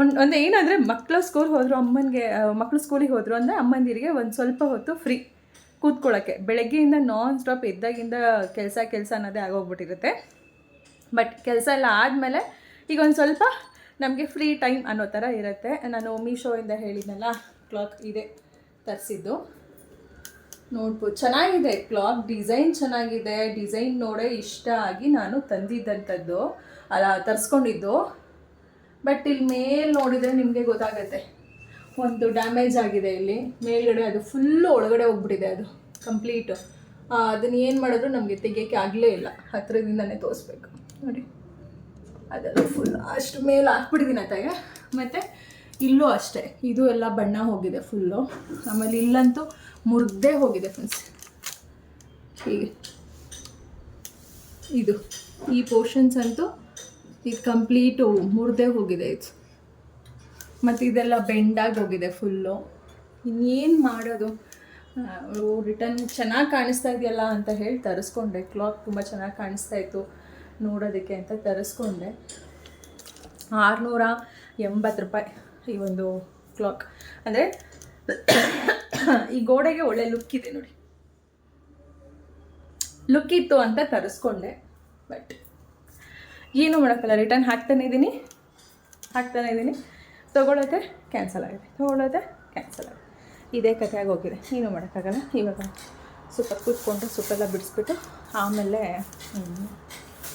ಒಂದು ಒಂದು ಏನಂದರೆ ಮಕ್ಕಳು ಸ್ಕೂಲ್ ಹೋದರು ಅಮ್ಮನಿಗೆ ಮಕ್ಕಳು ಸ್ಕೂಲಿಗೆ ಹೋದರು ಅಂದರೆ ಅಮ್ಮಂದಿರಿಗೆ ಒಂದು ಸ್ವಲ್ಪ ಹೊತ್ತು ಫ್ರೀ ಕೂತ್ಕೊಳ್ಳೋಕ್ಕೆ ಬೆಳಗ್ಗೆಯಿಂದ ನಾನ್ ಸ್ಟಾಪ್ ಇದ್ದಾಗಿಂದ ಕೆಲಸ ಕೆಲಸ ಅನ್ನೋದೇ ಆಗೋಗ್ಬಿಟ್ಟಿರುತ್ತೆ. ಬಟ್ ಕೆಲಸ ಎಲ್ಲ ಆದಮೇಲೆ ಈಗ ಒಂದು ಸ್ವಲ್ಪ ನಮಗೆ ಫ್ರೀ ಟೈಮ್ ಅನ್ನೋ ಥರ ಇರುತ್ತೆ. ನಾನು ಮೀಶೋಯಿಂದ ಹೇಳಿದ್ನಲ್ಲ ಕ್ಲಾಕ್ ಇದೆ. ತರಿಸಿದ್ದು. ನೋಡ್ಬೋದು. ಚೆನ್ನಾಗಿದೆ ಕ್ಲಾತ್, ಡಿಸೈನ್ ಚೆನ್ನಾಗಿದೆ. ಡಿಸೈನ್ ನೋಡೇ ಇಷ್ಟ ಆಗಿ ನಾನು ತಂದಿದ್ದಂಥದ್ದು. ಅಲ್ಲ, ತರಿಸ್ಕೊಂಡಿದ್ದು. ಬಟ್ ಇಲ್ಲಿ ಮೇಲೆ ನೋಡಿದರೆ ನಿಮಗೆ ಗೊತ್ತಾಗತ್ತೆ. ಒಂದು ಡ್ಯಾಮೇಜ್ ಆಗಿದೆ ಇಲ್ಲಿ. ಮೇಲ್ಗಡೆ ಅದು ಫುಲ್ಲು ಒಳಗಡೆ ಹೋಗ್ಬಿಟ್ಟಿದೆ ಅದು. ಕಂಪ್ಲೀಟು. ಅದನ್ನು ಏನು ಮಾಡಿದ್ರು ನಮಗೆ ತೆಗಿಯೋಕ್ಕೆ ಆಗಲೇ ಇಲ್ಲ. ಹತ್ತಿರದಿಂದನೇ ತೋರಿಸ್ಬೇಕು. ನೋಡಿ. ಅದೆಲ್ಲ ಫುಲ್ ಅಷ್ಟು ಮೇಲೆ ಹಾಕ್ಬಿಟ್ಟಿದ್ದೀನಿ ಅತ್ತಾಗೆ. ಮತ್ತು ಇಲ್ಲೂ ಅಷ್ಟೇ. ಇದು ಎಲ್ಲ ಬಣ್ಣ ಹೋಗಿದೆ ಫುಲ್ಲು ಆಮೇಲೆ ಇಲ್ಲಂತೂ ಮುರಿದೇ ಹೋಗಿದೆ ಫ್ರೆಂಡ್ಸ್ ಹೀಗೆ. ಇದು. ಈ ಪೋರ್ಷನ್ಸ್ ಅಂತೂ ಇದು ಕಂಪ್ಲೀಟು ಮುರಿದೇ ಹೋಗಿದೆ ಇದು. ಮತ್ತು ಇದೆಲ್ಲ ಬೆಂಡಾಗಿ ಹೋಗಿದೆ ಫುಲ್ಲು ಇನ್ನೇನು ಮಾಡೋದು? ರಿಟರ್ನ್ ಚೆನ್ನಾಗಿ ಕಾಣಿಸ್ತಾ ಇದೆಯಲ್ಲ ಅಂತ ಹೇಳಿ ತರಿಸ್ಕೊಂಡೆ. ಕ್ಲಾತ್ ತುಂಬ ಚೆನ್ನಾಗಿ ಕಾಣಿಸ್ತಾ ಇತ್ತು ನೋಡೋದಕ್ಕೆ ಅಂತ ತರಿಸ್ಕೊಂಡೆ. ಆರುನೂರ ಎಂಬತ್ತು ರೂಪಾಯಿ. ಈ ಒಂದು ಕ್ಲಾಕ್ ಅಂದರೆ, ಈ ಗೋಡೆಗೆ ಒಳ್ಳೆ ಲುಕ್ ಇದೆ ನೋಡಿ. ಲುಕ್ ಇತ್ತು ಅಂತ ತರಿಸ್ಕೊಂಡೆ ಬಟ್ ಏನೂ ಮಾಡೋಕ್ಕಲ್ಲ. ರಿಟರ್ನ್ ಹಾಕ್ತಾನೆ ಇದ್ದೀನಿ. ಹಾಕ್ತಾನೆ ಇದ್ದೀನಿ. ತೊಗೊಳತ್ತೆ ಕ್ಯಾನ್ಸಲ್ ಆಗಿದೆ. ತೊಗೊಳತ್ತೆ ಕ್ಯಾನ್ಸಲ್ ಆಗಿದೆ. ಇದೇ ಕಥೆ ಹೋಗಿದೆ. ಏನೂ ಮಾಡೋಕ್ಕಾಗಲ್ಲ. ಇವಾಗ ಸ್ವಲ್ಪ ಕೂತ್ಕೊಂಡು ಸೊಪ್ಪೆಲ್ಲ ಬಿಡಿಸ್ಬಿಟ್ಟು, ಆಮೇಲೆ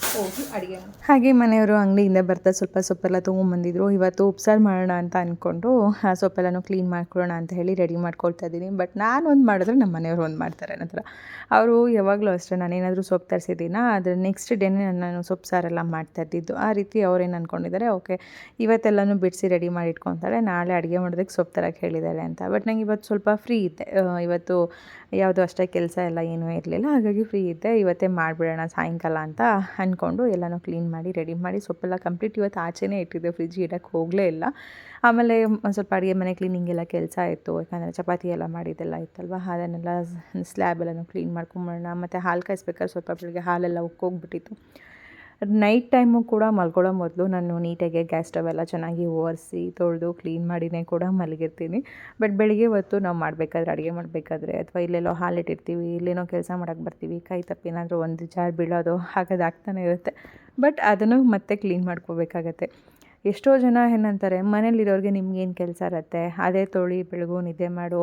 ಹೋಗಿ ಅಡುಗೆ ಹಾಗೆ ಮನೆಯವರು ಅಂಗಡಿಯಿಂದ ಬರ್ತಾ ಸ್ವಲ್ಪ ಸೊಪ್ಪೆಲ್ಲ ತೊಗೊಂಬಂದಿದ್ರು. ಇವತ್ತು ಉಪ್ಸಾರು ಮಾಡೋಣ ಅಂತ ಅಂದ್ಕೊಂಡು ಆ ಸೊಪ್ಪೆಲ್ಲನೂ ಕ್ಲೀನ್ ಮಾಡ್ಕೊಳ್ಳೋಣ ಅಂತ ಹೇಳಿ ರೆಡಿ ಮಾಡ್ಕೊಳ್ತಾ ಇದ್ದೀನಿ. ಬಟ್ ನಾನು ಒಂದು ಮಾಡಿದ್ರೆ ನಮ್ಮ ಮನೆಯವರು ಒಂದು ಮಾಡ್ತಾರೆ ನಂತರ ಅವರು ಯಾವಾಗಲೂ ಅಷ್ಟೇ ನಾನೇನಾದರೂ ಸೊಪ್ಪು ತರಿಸಿದ್ದೀನ ಆದರೆ ನೆಕ್ಸ್ಟ್ ಡೇನೇ ನಾನು ಸೊಪ್ಪು ಸಾರೆಲ್ಲ ಮಾಡ್ತಾ ಇದ್ದಿದ್ದು. ಆ ರೀತಿ ಅವ್ರೇನು ಅಂದ್ಕೊಂಡಿದ್ದಾರೆ ಓಕೆ, ಇವತ್ತೆಲ್ಲನೂ ಬಿಡಿಸಿ ರೆಡಿ ಮಾಡಿ ಇಟ್ಕೊತಾಳೆ ನಾಳೆ ಅಡುಗೆ ಮಾಡೋದಕ್ಕೆ ಸೊಪ್ಪು ತರಕ್ಕೆ ಹೇಳಿದ್ದಾರೆ ಅಂತ. ಬಟ್ ನಂಗೆ ಇವತ್ತು ಸ್ವಲ್ಪ ಫ್ರೀ ಇದೆ ಇವತ್ತು ಯಾವುದೂ ಅಷ್ಟೇ ಕೆಲಸ ಎಲ್ಲ ಏನೂ ಇರಲಿಲ್ಲ. ಹಾಗಾಗಿ ಫ್ರೀ ಇದ್ದೆ. ಇವತ್ತೇ ಮಾಡಿಬಿಡೋಣ ಸಾಯಂಕಾಲ ಅಂತ ಅಂದ್ಕೊಂಡು ಎಲ್ಲನೂ ಕ್ಲೀನ್ ಮಾಡಿ ರೆಡಿ ಮಾಡಿ ಸೊಪ್ಪೆಲ್ಲ ಕಂಪ್ಲೀಟ್ ಇವತ್ತು ಆಚೆನೇ ಇಟ್ಟಿದ್ದೆ. ಫ್ರಿಜ್ ಇಡಕ್ಕೆ ಹೋಗಲೇ ಇಲ್ಲ. ಆಮೇಲೆ ಒಂದು ಸ್ವಲ್ಪ ಅಡುಗೆ ಮನೆ ಕ್ಲೀನಿಂಗ್ ಎಲ್ಲ ಕೆಲಸ ಇತ್ತು. ಯಾಕಂದರೆ ಚಪಾತಿ ಎಲ್ಲ ಮಾಡಿದ್ದೆಲ್ಲ ಇತ್ತಲ್ವ? ಅದನ್ನೆಲ್ಲ ಸ್ಲ್ಯಾಬ್ ಎಲ್ಲನೂ ಕ್ಲೀನ್ ಮಾಡ್ಕೊಂಬಿಡೋಣ ಮತ್ತು ಹಾಲು ಕಾಯಿಸ್ಬೇಕಾದ್ರೆ ಸ್ವಲ್ಪ ಬೆಳಿಗ್ಗೆ ಹಾಲೆಲ್ಲ ಉಕ್ಕೋಗ್ಬಿಟ್ಟಿತ್ತು. ನೈಟ್ ಟೈಮು ಕೂಡ ಮಲ್ಕೊಳ್ಳೋ ಮೊದಲು ನಾನು ನೀಟಾಗಿ ಗ್ಯಾಸ್ ಸ್ಟವ್ ಎಲ್ಲ ಚೆನ್ನಾಗಿ ಒರೆಸಿ ತೊಳೆದು ಕ್ಲೀನ್ ಮಾಡಿನೇ ಕೂಡ ಮಲಗಿರ್ತೀನಿ. ಬಟ್ ಬೆಳಿಗ್ಗೆ ಹೊತ್ತು ನಾವು ಮಾಡಬೇಕಾದ್ರೆ, ಅಡುಗೆ ಮಾಡಬೇಕಾದ್ರೆ ಅಥವಾ ಇಲ್ಲೆಲ್ಲೋ ಹಾಲಿಟ್ಟಿರ್ತೀವಿ ಇಲ್ಲೇನೋ ಕೆಲಸ ಮಾಡೋಕ್ಕೆ ಬರ್ತೀವಿ, ಕೈ ತಪ್ಪೇನಾದರೂ ಒಂದು ಜಾರ್ ಬೀಳೋದು ಆಗ್ತಾನೆ ಇರುತ್ತೆ. ಬಟ್ ಅದನ್ನು ಮತ್ತೆ ಕ್ಲೀನ್ ಮಾಡ್ಕೋಬೇಕಾಗತ್ತೆ. ಎಷ್ಟೋ ಜನ ಏನಂತಾರೆ ಮನೇಲಿರೋರಿಗೆ ನಿಮ್ಗೇನು ಕೆಲಸ ಇರುತ್ತೆ? ಅದೇ ತೊಳಿ, ಬೆಳಗು, ನಿದ್ದೆ ಮಾಡು,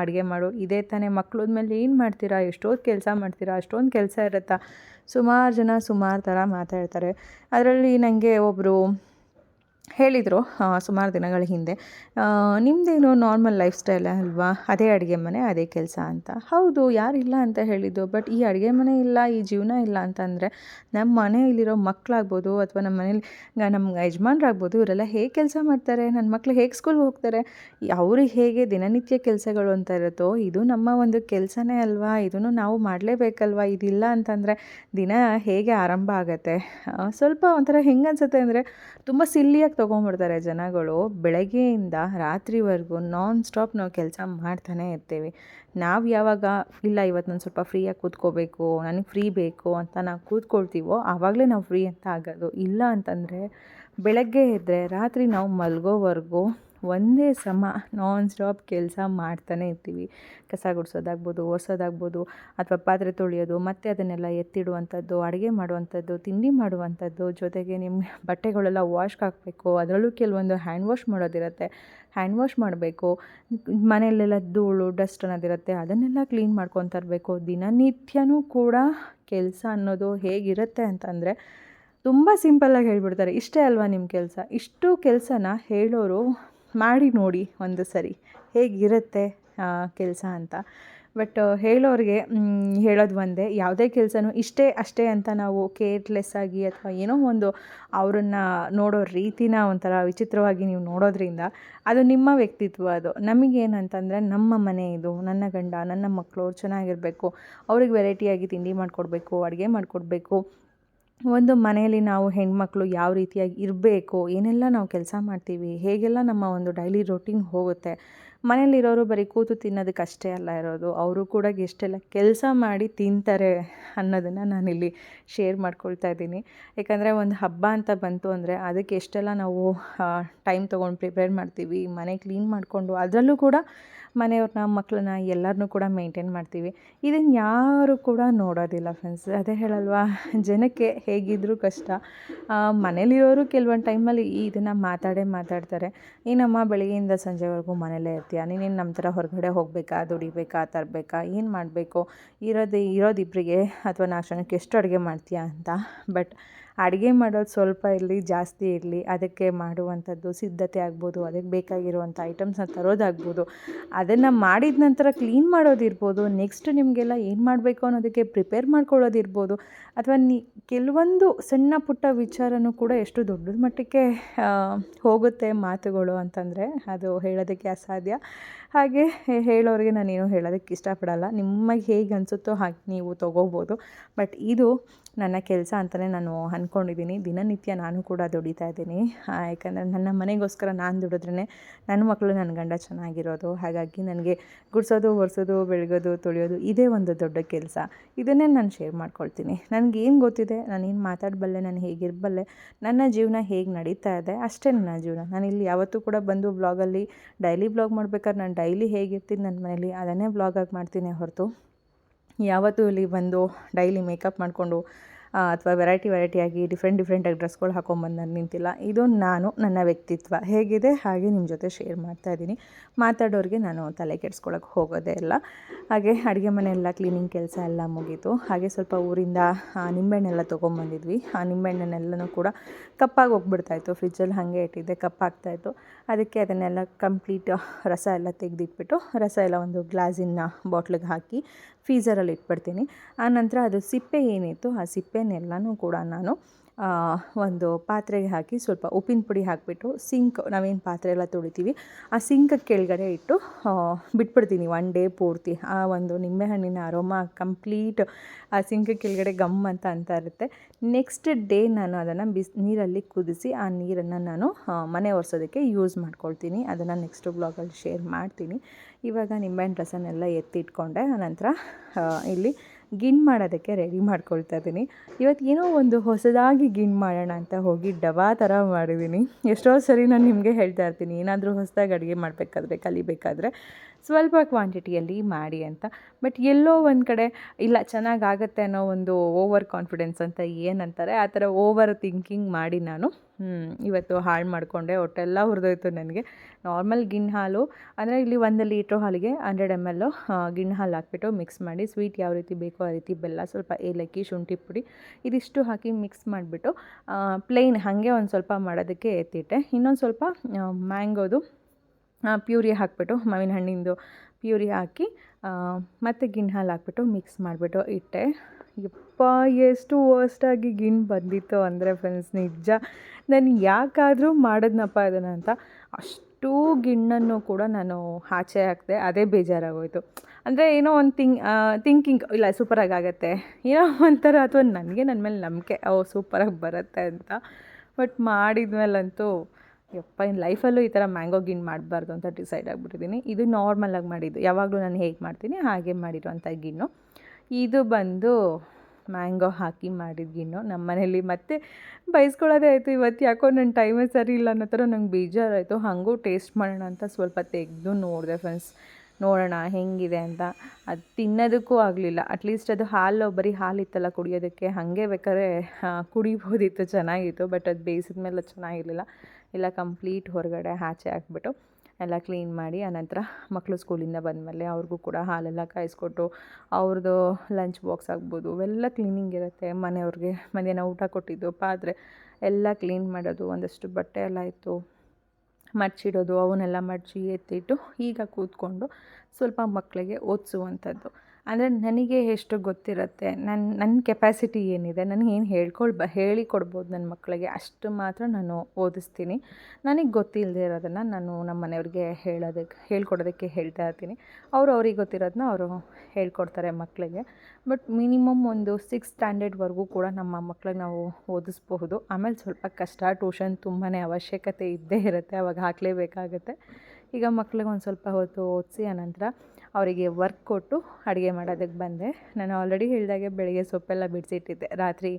ಅಡುಗೆ ಮಾಡು, ಇದೇ ತಾನೇ. ಮಕ್ಳದ್ಮೇಲೆ ಮೇಲೆ ಏನು ಮಾಡ್ತೀರಾ? ಎಷ್ಟೊಂದು ಕೆಲಸ ಮಾಡ್ತೀರಾ? ಅಷ್ಟೊಂದು ಕೆಲಸ ಇರುತ್ತಾ? ಸುಮಾರು ಜನ ಸುಮಾರು ಥರ ಮಾತಾಡ್ತಾರೆ. ಅದರಲ್ಲಿ ನನಗೆ ಒಬ್ಬರು ಹೇಳಿದರು ಸುಮಾರು ದಿನಗಳ ಹಿಂದೆ. ನಿಮ್ಮದೇನು ನಾರ್ಮಲ್ ಲೈಫ್ ಸ್ಟೈಲ್ ಅಲ್ವಾ? ಅದೇ ಅಡುಗೆ ಮನೆ, ಅದೇ ಕೆಲಸ ಅಂತ. ಹೌದು, ಯಾರಿಲ್ಲ ಅಂತ ಹೇಳಿದ್ದು ಬಟ್ ಈ ಅಡುಗೆ ಮನೆ ಇಲ್ಲ, ಈ ಜೀವನ ಇಲ್ಲ ಅಂತಂದರೆ ನಮ್ಮ ಮನೆಯಲ್ಲಿರೋ ಮಕ್ಕಳಾಗ್ಬೋದು ಅಥವಾ ನಮ್ಮ ಮನೇಲಿ ನಮ್ಮ ಯಜಮಾನ್ರಾಗ್ಬೋದು, ಇವರೆಲ್ಲ ಹೇಗೆ ಕೆಲಸ ಮಾಡ್ತಾರೆ? ನನ್ನ ಮಕ್ಕಳು ಹೇಗೆ ಸ್ಕೂಲ್ಗೆ ಹೋಗ್ತಾರೆ? ಅವ್ರಿಗೆ ಹೇಗೆ ದಿನನಿತ್ಯ ಕೆಲಸಗಳು ಅಂತ ಇರುತ್ತೋ, ಇದು ನಮ್ಮ ಒಂದು ಕೆಲಸನೇ ಅಲ್ವಾ? ಇದನ್ನು ನಾವು ಮಾಡಲೇಬೇಕಲ್ವಾ? ಇದಿಲ್ಲ ಅಂತಂದರೆ ದಿನ ಹೇಗೆ ಆರಂಭ ಆಗುತ್ತೆ? ಸ್ವಲ್ಪ ಒಂಥರ ಹೆಂಗೆ ಅನ್ಸುತ್ತೆ ಅಂದರೆ ತುಂಬ ಸಿಲ್ಲಿಯಾಗಿ ತೊಗೊಂಡ್ಬಿಡ್ತಾರೆ ಜನಗಳು, ಬೆಳಗ್ಗೆಯಿಂದ ರಾತ್ರಿವರೆಗೂ ನಾನ್ ಸ್ಟಾಪ್ ನಾವು ಕೆಲಸ ಮಾಡ್ತಾನೆ ಇರ್ತೀವಿ. ನಾವು ಯಾವಾಗ, ಇಲ್ಲ ಇವತ್ತು ನಾನು ಸ್ವಲ್ಪ ಫ್ರೀಯಾಗಿ ಕೂತ್ಕೋಬೇಕು, ನನಗೆ ಫ್ರೀ ಬೇಕು ಅಂತ ನಾವು ಕೂತ್ಕೊಳ್ತೀವೋ ಆವಾಗಲೇ ನಾವು ಫ್ರೀ ಅಂತ ಆಗೋದು. ಇಲ್ಲ ಅಂತಂದರೆ, ಬೆಳಗ್ಗೆ ಎದ್ದರೆ ರಾತ್ರಿ ನಾವು ಮಲಗೋವರೆಗೂ ಒಂದೇ ಸಮ ನಾನ್ ಸ್ಟಾಪ್ ಕೆಲಸ ಮಾಡ್ತಾನೆ ಇರ್ತೀವಿ. ಕಸ ಗುಡಿಸೋದಾಗ್ಬೋದು, ಒರೆಸೋದಾಗ್ಬೋದು, ಅಥವಾ ಪಾತ್ರೆ ತೊಳೆಯೋದು, ಮತ್ತು ಅದನ್ನೆಲ್ಲ ಎತ್ತಿಡುವಂಥದ್ದು, ಅಡುಗೆ ಮಾಡುವಂಥದ್ದು, ತಿಂಡಿ ಮಾಡುವಂಥದ್ದು, ಜೊತೆಗೆ ನಿಮ್ಮ ಬಟ್ಟೆಗಳೆಲ್ಲ ವಾಶ್ ಹಾಕಬೇಕು. ಅದರಲ್ಲೂ ಕೆಲವೊಂದು ಹ್ಯಾಂಡ್ ವಾಶ್ ಮಾಡೋದಿರುತ್ತೆ. ಹ್ಯಾಂಡ್ ವಾಶ್ ಮಾಡಬೇಕು. ಮನೆಯಲ್ಲೆಲ್ಲ ಧೂಳು ಡಸ್ಟ್ ಅನ್ನೋದಿರುತ್ತೆ. ಅದನ್ನೆಲ್ಲ ಕ್ಲೀನ್ ಮಾಡ್ಕೊತಾ ಇರಬೇಕು ದಿನನಿತ್ಯನೂ ಕೂಡ ಕೆಲಸ ಅನ್ನೋದು ಹೇಗಿರುತ್ತೆ ಅಂತಂದರೆ ತುಂಬ ಸಿಂಪಲ್ಲಾಗಿ ಹೇಳ್ಬಿಡ್ತಾರೆ. ಇಷ್ಟೇ ಅಲ್ವಾ ನಿಮ್ಮ ಕೆಲಸ? ಇಷ್ಟು ಕೆಲಸನ ಹೇಳೋರು ಮಾಡಿ ನೋಡಿ ಒಂದು ಸರಿ. ಹೇಗಿರುತ್ತೆ ಕೆಲಸ ಅಂತ. ಬಟ್ ಹೇಳೋರಿಗೆ ಹೇಳೋದು ಒಂದೇ. ಯಾವುದೇ ಕೆಲಸನೂ ಇಷ್ಟೇ ಅಷ್ಟೇ ಅಂತ ನಾವು ಕೇರ್ಲೆಸ್ ಆಗಿ ಅಥವಾ ಏನೋ ಒಂದು ಅವರನ್ನು ನೋಡೋ ರೀತಿನ ಒಂಥರ ವಿಚಿತ್ರವಾಗಿ ನೀವು ನೋಡೋದ್ರಿಂದ ಅದು ನಿಮ್ಮ ವ್ಯಕ್ತಿತ್ವ ಅದು. ನಮಗೇನಂತಂದರೆ ನಮ್ಮ ಮನೆ ಇದು, ನನ್ನ ಗಂಡ, ನನ್ನ ಮಕ್ಕಳು ಚೆನ್ನಾಗಿರಬೇಕು. ಅವ್ರಿಗೆ ವೆರೈಟಿಯಾಗಿ ತಿಂಡಿ ಮಾಡಿಕೊಡ್ಬೇಕು, ಅಡುಗೆ ಮಾಡಿಕೊಡ್ಬೇಕು. ಒಂದು ಮನೆಯಲ್ಲಿ ನಾವು ಹೆಣ್ಮಕ್ಳು ಯಾವ ರೀತಿಯಾಗಿ ಇರಬೇಕು, ಏನೆಲ್ಲ ನಾವು ಕೆಲಸ ಮಾಡ್ತೀವಿ, ಹೇಗೆಲ್ಲ ನಮ್ಮ ಒಂದು ಡೈಲಿ ರೊಟೀನ್ ಹೋಗುತ್ತೆ. ಮನೆಯಲ್ಲಿರೋರು ಬರೀ ಕೂತು ತಿನ್ನೋದಕ್ಕೆ ಅಷ್ಟೇ ಅಲ್ಲ ಇರೋದು, ಅವರು ಕೂಡ ಎಷ್ಟೆಲ್ಲ ಕೆಲಸ ಮಾಡಿ ತಿಂತಾರೆ ಅನ್ನೋದನ್ನು ನಾನಿಲ್ಲಿ ಶೇರ್ ಮಾಡ್ಕೊಳ್ತಾ ಇದ್ದೀನಿ. ಯಾಕಂದರೆ ಒಂದು ಹಬ್ಬ ಅಂತ ಬಂತು ಅಂದರೆ ಅದಕ್ಕೆ ಎಷ್ಟೆಲ್ಲ ನಾವು ಟೈಮ್ ತೊಗೊಂಡು ಪ್ರಿಪೇರ್ ಮಾಡ್ತೀವಿ, ಮನೆ ಕ್ಲೀನ್ ಮಾಡಿಕೊಂಡು, ಅದರಲ್ಲೂ ಕೂಡ ಮನೆಯವ್ರನ್ನ ಮಕ್ಕಳನ್ನ ಎಲ್ಲರನ್ನೂ ಕೂಡ ಮೇಂಟೈನ್ ಮಾಡ್ತೀವಿ. ಇದನ್ನು ಯಾರು ಕೂಡ ನೋಡೋದಿಲ್ಲ ಫ್ರೆಂಡ್ಸ್ ಅದೇ ಹೇಳಲ್ವಾ, ಜನಕ್ಕೆ ಹೇಗಿದ್ದರೂ ಕಷ್ಟ. ಮನೇಲಿರೋರು ಕೆಲವೊಂದು ಟೈಮಲ್ಲಿ ಇದನ್ನು ಮಾತಾಡೇ ಮಾತಾಡ್ತಾರೆ. ಏನಮ್ಮ, ಬೆಳಗ್ಗೆಯಿಂದ ಸಂಜೆವರೆಗೂ ಮನೇಲೇ ಇರ್ತೀಯ? ನೀನೇನು ನಮ್ಮ ಥರ ಹೊರಗಡೆ ಹೋಗಬೇಕಾ? ದುಡಿಬೇಕಾ? ತರಬೇಕಾ? ಏನು ಮಾಡಬೇಕು? ಇರೋದು ಇರೋದಿಬ್ಬರಿಗೆ ಅಥವಾ ನಾಲ್ಕು ಜನಕ್ಕೆ ಎಷ್ಟು ಅಡುಗೆ ಮಾಡ್ತೀಯಾ? ಅಂತ. ಬಟ್ ಅಡುಗೆ ಮಾಡೋದು ಸ್ವಲ್ಪ ಇರಲಿ ಜಾಸ್ತಿ ಇರಲಿ, ಅದಕ್ಕೆ ಮಾಡುವಂಥದ್ದು ಸಿದ್ಧತೆ ಆಗ್ಬೋದು, ಅದಕ್ಕೆ ಬೇಕಾಗಿರುವಂಥ ಐಟಮ್ಸ್ನ ತರೋದಾಗ್ಬೋದು. ಅದನ್ನು ಮಾಡಿದ ನಂತರ ಕ್ಲೀನ್ ಮಾಡೋದಿರ್ಬೋದು ನೆಕ್ಸ್ಟ್ ನಿಮಗೆಲ್ಲ ಏನು ಮಾಡಬೇಕು ಅನ್ನೋದಕ್ಕೆ ಪ್ರಿಪೇರ್ ಮಾಡ್ಕೊಳ್ಳೋದಿರ್ಬೋದು, ಅಥವಾ ನೀ, ಕೆಲವೊಂದು ಸಣ್ಣ ಪುಟ್ಟ ವಿಚಾರನೂ ಕೂಡ ಎಷ್ಟು ದೊಡ್ಡದ ಮಟ್ಟಕ್ಕೆ ಹೋಗುತ್ತೆ ಮಾತುಗಳು ಅಂತಂದರೆ ಅದು ಹೇಳೋದಕ್ಕೆ ಅಸಾಧ್ಯ. ಹಾಗೆ ಹೇಳೋರಿಗೆ ನಾನೇನು ಹೇಳೋದಕ್ಕೆ ಇಷ್ಟಪಡಲ್ಲ. ನಿಮಗೆ ಹೇಗೆ ಅನಿಸುತ್ತೋ ಹಾಗೆ ನೀವು ತೊಗೋಬೋದು. ಬಟ್ ಇದು ನನ್ನ ಕೆಲಸ ಅಂತಲೇ ನಾನು ಅಂದ್ಕೊಂಡಿದ್ದೀನಿ ದಿನನಿತ್ಯ ನಾನು ಕೂಡ ದುಡಿತಾ ಇದ್ದೀನಿ. ಯಾಕಂದರೆ ನನ್ನ ಮನೆಗೋಸ್ಕರ ನಾನು ದುಡಿದ್ರೇ ನನ್ನ ಮಕ್ಕಳು ನನ್ನ ಗಂಡ ಚೆನ್ನಾಗಿರೋದು. ಹಾಗಾಗಿ ನನಗೆ ಗುಡಿಸೋದು, ಒರೆಸೋದು, ಬೆಳಗೋದು, ತೊಳೆಯೋದು ಇದೇ ಒಂದು ದೊಡ್ಡ ಕೆಲಸ. ಇದನ್ನೇ ನಾನು ಶೇರ್ ಮಾಡ್ಕೊಳ್ತೀನಿ. ನನಗೇನು ಗೊತ್ತಿದೆ? ನಾನೇನು ಮಾತಾಡಬಲ್ಲೆ? ನಾನು ಹೇಗಿರಬಲ್ಲೆ? ನನ್ನ ಜೀವನ ಹೇಗೆ ನಡೀತಾ ಇದೆ? ಅಷ್ಟೇ ನನ್ನ ಜೀವನ. ನಾನು ಇಲ್ಲಿ ಯಾವತ್ತೂ ಕೂಡ ಬಂದು ಬ್ಲಾಗಲ್ಲಿ ಡೈಲಿ ಬ್ಲಾಗ್ ಮಾಡ್ಬೇಕಾದ್ರೆ ನಾನು ಡೈಲಿ ಹೇಗಿರ್ತೀನಿ ನನ್ನ ಮನೇಲಿ, ಅದನ್ನೇ ಬ್ಲಾಗಾಗಿ ಮಾಡ್ತೀನಿ ಹೊರತು. ಯಾವತ್ತೂ ಇಲ್ಲಿ ಬಂದು ಡೈಲಿ ಮೇಕಪ್ ಮಾಡಿಕೊಂಡು ಅಥವಾ ವೆರೈಟಿ ವೆರೈಟಿಯಾಗಿ ಡಿಫ್ರೆಂಟ್ ಡಿಫ್ರೆಂಟಾಗಿ ಡ್ರೆಸ್ಗಳು ಹಾಕೊಂಬಂದು ನಾನು ನಿಂತಿಲ್ಲ. ಇದು ನಾನು ನನ್ನ ವ್ಯಕ್ತಿತ್ವ. ಹೇಗಿದೆ? ಹಾಗೆ ನಿಮ್ಮ ಜೊತೆ ಶೇರ್ ಮಾಡ್ತಾ ಇದ್ದೀನಿ ಮಾತಾಡೋರಿಗೆ ನಾನು ತಲೆ ಕೆಡ್ಸ್ಕೊಳಕ್ಕೆ ಹೋಗೋದೇ ಇಲ್ಲ. ಹಾಗೆ ಅಡುಗೆ ಮನೆಯೆಲ್ಲ ಕ್ಲೀನಿಂಗ್ ಕೆಲಸ ಎಲ್ಲ ಮುಗೀತು. ಹಾಗೆ ಸ್ವಲ್ಪ ಊರಿಂದ ಆ, ನಿಂಬೆಹಣ್ಣೆಲ್ಲ ತೊಗೊಂಬಂದಿದ್ವಿ. ಆ ನಿಂಬೆಹಣ್ಣನ್ನೆಲ್ಲನೂ ಕೂಡ ಕಪ್ಪಾಗಿ ಹೋಗ್ಬಿಡ್ತಾಯಿತ್ತು ಫ್ರಿಜ್ಜಲ್ಲಿ ಹಾಗೆ ಇಟ್ಟಿದ್ದೆ ಕಪ್ಪಾಗ್ತಾಯಿತ್ತು ಅದಕ್ಕೆ ಅದನ್ನೆಲ್ಲ ಕಂಪ್ಲೀಟ್ ರಸ ಎಲ್ಲ ತೆಗೆದಿಟ್ಬಿಟ್ಟು ರಸ ಎಲ್ಲ ಒಂದು ಗ್ಲಾಸಿನ ಬಾಟ್ಲಿಗೆ ಹಾಕಿ ಫೀಸರಲ್ಲಿ ಇಟ್ಬಿಡ್ತೀನಿ. ಆನಂತರ ಅದು ಸಿಪ್ಪೆ ಏನಿತ್ತು ಆ ಸಿಪ್ಪೆನೆಲ್ಲನೂ ಕೂಡ ನಾನು ಒಂದು ಪಾತ್ರೆಗೆ ಹಾಕಿ ಸ್ವಲ್ಪ ಉಪ್ಪಿನ ಪುಡಿ ಹಾಕಿಬಿಟ್ಟು ಸಿಂಕ್ ನಾವೇನು ಪಾತ್ರೆ ಎಲ್ಲ ತೊಳಿತೀವಿ, ಆ ಸಿಂಕ್ ಕೆಳಗಡೆ ಇಟ್ಟು ಬಿಟ್ಬಿಡ್ತೀನಿ ಒನ್ ಡೇ ಪೂರ್ತಿ. ಆ ಒಂದು ನಿಂಬೆಹಣ್ಣಿನ ಅರೋಮಾ ಕಂಪ್ಲೀಟ್, ಆ ಸಿಂಕ್ ಕೆಳಗಡೆ ಗಮ್ ಅಂತ ಅಂತ ಇರುತ್ತೆ. ನೆಕ್ಸ್ಟ್ ಡೇ ನಾನು ಅದನ್ನು ಬಿಸಿ, ನೀರಲ್ಲಿ ಕುದಿಸಿ ಆ ನೀರನ್ನು ನಾನು ಮನೆ ಒರೆಸೋದಕ್ಕೆ ಯೂಸ್ ಮಾಡ್ಕೊಳ್ತೀನಿ. ಅದನ್ನು ನೆಕ್ಸ್ಟ್ ಬ್ಲಾಗಲ್ಲಿ ಶೇರ್ ಮಾಡ್ತೀನಿ. ಇವಾಗ ನಿಂಬೆಹಣ್ಣು ರಸನೆಲ್ಲ ಎತ್ತಿಟ್ಕೊಂಡೆ ಆನಂತರ ಇಲ್ಲಿ ಗಿಣ್ ಮಾಡೋದಕ್ಕೆ ರೆಡಿ ಮಾಡ್ಕೊಳ್ತಾ ಇದ್ದೀನಿ. ಇವತ್ತು ಏನೋ ಒಂದು ಹೊಸದಾಗಿ ಗಿಣ್ ಮಾಡೋಣ ಅಂತ ಹೋಗಿ ಡಬಾ ಥರ ಮಾಡಿದ್ದೀನಿ. ಎಷ್ಟೋ ಸರಿ ನಾನು ನಿಮಗೆ ಹೇಳ್ತಾ ಇರ್ತೀನಿ. ಏನಾದರೂ ಹೊಸದಾಗಿ ಅಡುಗೆ ಮಾಡಬೇಕಾದ್ರೆ, ಕಲಿಬೇಕಾದ್ರೆ. ಸ್ವಲ್ಪ ಕ್ವಾಂಟಿಟಿಯಲ್ಲಿ ಮಾಡಿ ಅಂತ. ಬಟ್ ಎಲ್ಲೋ ಒಂದು ಕಡೆ, ಇಲ್ಲ ಚೆನ್ನಾಗಾಗತ್ತೆ ಅನ್ನೋ ಒಂದು ಓವರ್ ಕಾನ್ಫಿಡೆನ್ಸ್ ಅಂತ ಏನಂತಾರೆ, ಆ ಥರ ಓವರ್ ಥಿಂಕಿಂಗ್ ಮಾಡಿ ನಾನು ಇವತ್ತು ಹಾಳು ಮಾಡಿಕೊಂಡೆ. ಹೊಟ್ಟೆಲ್ಲ ಹುರಿದೋಯ್ತು ನನಗೆ. ನಾರ್ಮಲ್ ಗಿಣ್ಣು ಹಾಲು, ಅಂದರೆ ಇಲ್ಲಿ ಒಂದು ಲೀಟ್ರ್ ಹಾಲಿಗೆ ಹಂಡ್ರೆಡ್ ಎಂ ಎಲ್ಲು ಗಿಣ್ ಹಾಲು ಹಾಕಿಬಿಟ್ಟು ಮಿಕ್ಸ್ ಮಾಡಿ ಸ್ವೀಟ್ ಯಾವ ರೀತಿ ಬೇಕೋ ಆ ರೀತಿ ಬೆಲ್ಲ, ಸ್ವಲ್ಪ ಏಲಕ್ಕಿ, ಶುಂಠಿ ಪುಡಿ, ಇದಿಷ್ಟು ಹಾಕಿ ಮಿಕ್ಸ್ ಮಾಡಿಬಿಟ್ಟು ಪ್ಲೇನ್ ಹಾಗೆ ಒಂದು ಸ್ವಲ್ಪ ಮಾಡೋದಕ್ಕೆ ಎತ್ತಿಟ್ಟೆ. ಇನ್ನೊಂದು ಸ್ವಲ್ಪ ಮ್ಯಾಂಗೋದು ಪ್ಯೂರಿ ಹಾಕಿಬಿಟ್ಟು ಮಾವಿನ ಹಣ್ಣಿಂದು ಪ್ಯೂರಿ ಹಾಕಿ ಮತ್ತು ಗಿಣ್ಣು ಹಾಲು ಹಾಕ್ಬಿಟ್ಟು ಮಿಕ್ಸ್ ಮಾಡಿಬಿಟ್ಟು ಇಟ್ಟೆ. ಯಪ್ಪ, ಎಷ್ಟು ವರ್ಸ್ಟಾಗಿ ಗಿಣ್ಣು ಬಂದಿತ್ತು ಅಂದರೆ ಫ್ರೆಂಡ್ಸ್ ನಿಜ. ನಾನು ಯಾಕಾದರೂ ಮಾಡಿದ್ನಪ್ಪ ಅದನ್ನು ಅಂತ ಅಷ್ಟು ಗಿಣ್ಣನ್ನು ಕೂಡ ನಾನು ಆಚೆ ಹಾಕಿದೆ, ಅದೇ ಬೇಜಾರಾಗೋಯಿತು. ಅಂದರೆ ಏನೋ ಒಂದು ಥಿಂಕ್ ಥಿಂಕಿಂಗ್ ಇಲ್ಲ ಸೂಪರಾಗಿ ಆಗುತ್ತೆ. ಏನೋ ಒಂಥರ ಅಥವಾ ನನಗೆ ನನ್ನ ಮೇಲೆ ನಂಬಿಕೆ, ಓ ಸೂಪರಾಗಿ ಬರುತ್ತೆ ಅಂತ. ಬಟ್ ಮಾಡಿದ್ಮೇಲಂತೂ ಯಪ್ಪ ಇನ್ನು ಲೈಫಲ್ಲೂ ಈ ಥರ ಮ್ಯಾಂಗೋ ಗಿನ್ ಮಾಡಬಾರ್ದು ಅಂತ ಡಿಸೈಡ್ ಆಗಿಬಿಟ್ಟಿದ್ದೀನಿ. ಇದು ನಾರ್ಮಲಾಗಿ ಮಾಡಿದ್ದು. ಯಾವಾಗಲೂ ನಾನು ಹೇಗೆ ಮಾಡ್ತೀನಿ, ಹಾಗೆ ಮಾಡಿರುವಂಥ ಗಿಣ್ಣು. ಇದು ಬಂದು ಮ್ಯಾಂಗೋ ಹಾಕಿ ಮಾಡಿದ ಗಿನ್ನು ನಮ್ಮ ಮನೇಲಿ ಮತ್ತೆ ಬೈಸ್ಕೊಳ್ಳೋದೇ ಆಯಿತು. ಇವತ್ತು ಯಾಕೋ ನನ್ನ ಟೈಮೇ ಸರಿ ಇಲ್ಲ ಅನ್ನೋ ಥರ ನಂಗೆ ಬೇಜಾರಾಯಿತು. ಹಾಗೂ ಟೇಸ್ಟ್ ಮಾಡೋಣ ಅಂತ ಸ್ವಲ್ಪ ತೆಗೆದು ನೋಡಿದೆ ಫ್ರೆಂಡ್ಸ್. ನೋಡೋಣ ಹೆಂಗಿದೆ ಅಂತ. ಅದು ತಿನ್ನೋದಕ್ಕೂ ಆಗಲಿಲ್ಲ. ಅಟ್ಲೀಸ್ಟ್ ಅದು ಹಾಲು, ಬರೀ ಹಾಲಿತ್ತಲ್ಲ ಕುಡಿಯೋದಕ್ಕೆ. ಹಾಗೆ ಬೇಕಾದ್ರೆ ಕುಡಿಬೋದಿತ್ತು, ಚೆನ್ನಾಗಿತ್ತು. ಬಟ್ ಅದು ಬೇಯಿಸಿದ ಮೇಲೆ ಚೆನ್ನಾಗಿರಲಿಲ್ಲ. ಎಲ್ಲ ಕಂಪ್ಲೀಟ್ ಹೊರಗಡೆ ಆಚೆ ಹಾಕ್ಬಿಟ್ಟು ಎಲ್ಲ ಕ್ಲೀನ್ ಮಾಡಿ, ಆನಂತರ ಮಕ್ಕಳು ಸ್ಕೂಲಿಂದ ಬಂದಮೇಲೆ ಅವ್ರಿಗೂ ಕೂಡ ಹಾಲೆಲ್ಲ ಕಾಯಿಸ್ಕೊಟ್ಟು ಅವ್ರದ್ದು ಲಂಚ್ ಬಾಕ್ಸ್ ಆಗ್ಬೋದು ಅವೆಲ್ಲ ಕ್ಲೀನಿಂಗ್ ಇರುತ್ತೆ. ಮನೆಯವ್ರಿಗೆ ಮಧ್ಯಾಹ್ನ ಊಟ ಕೊಟ್ಟಿದ್ದು, ಪಾತ್ರೆ ಎಲ್ಲ ಕ್ಲೀನ್ ಮಾಡೋದು, ಒಂದಷ್ಟು ಬಟ್ಟೆ ಎಲ್ಲ ಇತ್ತು, ಮಡ್ಚಿಡೋದು, ಅವನ್ನೆಲ್ಲ ಮಡಚಿ ಎತ್ತಿಟ್ಟು ಈಗ ಕೂತ್ಕೊಂಡು ಸ್ವಲ್ಪ ಮಕ್ಕಳಿಗೆ ಓದಿಸುವಂಥದ್ದು. ಅಂದರೆ ನನಗೆ ಎಷ್ಟು ಗೊತ್ತಿರುತ್ತೆ ನನ್ನ ನನ್ನ ಕೆಪ್ಯಾಸಿಟಿ ಏನಿದೆ, ನನಗೆ ಏನು ಹೇಳ್ಕೊಳ್, ಬ ಹೇಳಿ ಕೊಡ್ಬೋದು ನನ್ನ ಮಕ್ಕಳಿಗೆ ಅಷ್ಟು ಮಾತ್ರ ನಾನು ಓದಿಸ್ತೀನಿ. ನನಗೆ ಗೊತ್ತಿಲ್ಲದೆ ಇರೋದನ್ನು ನಾನು ನಮ್ಮ ಮನೆಯವ್ರಿಗೆ ಹೇಳೋದಕ್ಕೆ ಹೇಳ್ಕೊಡೋದಕ್ಕೆ ಹೇಳ್ತಾ ಇರ್ತೀನಿ. ಅವರು ಅವ್ರಿಗೆ ಗೊತ್ತಿರೋದನ್ನ ಅವರು ಹೇಳ್ಕೊಡ್ತಾರೆ ಮಕ್ಕಳಿಗೆ ಬಟ್ ಮಿನಿಮಮ್ ಒಂದು ಸಿಕ್ಸ್ ಸ್ಟ್ಯಾಂಡರ್ಡ್ವರೆಗೂ ಕೂಡ ನಮ್ಮ ಮಕ್ಕಳಿಗೆ ನಾವು ಓದಿಸ್ಬಹುದು. ಆಮೇಲೆ ಸ್ವಲ್ಪ ಕಷ್ಟ ಟ್ಯೂಷನ್ ತುಂಬಾ ಅವಶ್ಯಕತೆ ಇದ್ದೇ ಇರುತ್ತೆ, ಅವಾಗ ಹಾಕಲೇಬೇಕಾಗುತ್ತೆ. ಈಗ ಮಕ್ಳಿಗೆ ಒಂದು ಸ್ವಲ್ಪ ಹೊತ್ತು ಓದಿಸಿ, ಆನಂತರ ಅವರಿಗೆ ವರ್ಕ್ ಕೊಟ್ಟು ಅಡುಗೆ ಮಾಡೋದಕ್ಕೆ ಬಂದೆ. ನಾನು ಆಲ್ರೆಡಿ ಹೇಳಿದಾಗೆ ಬೆಳಗ್ಗೆ ಸೊಪ್ಪೆಲ್ಲ ಬಿಡಿಸಿಟ್ಟಿದ್ದೆ. ರಾತ್ರಿ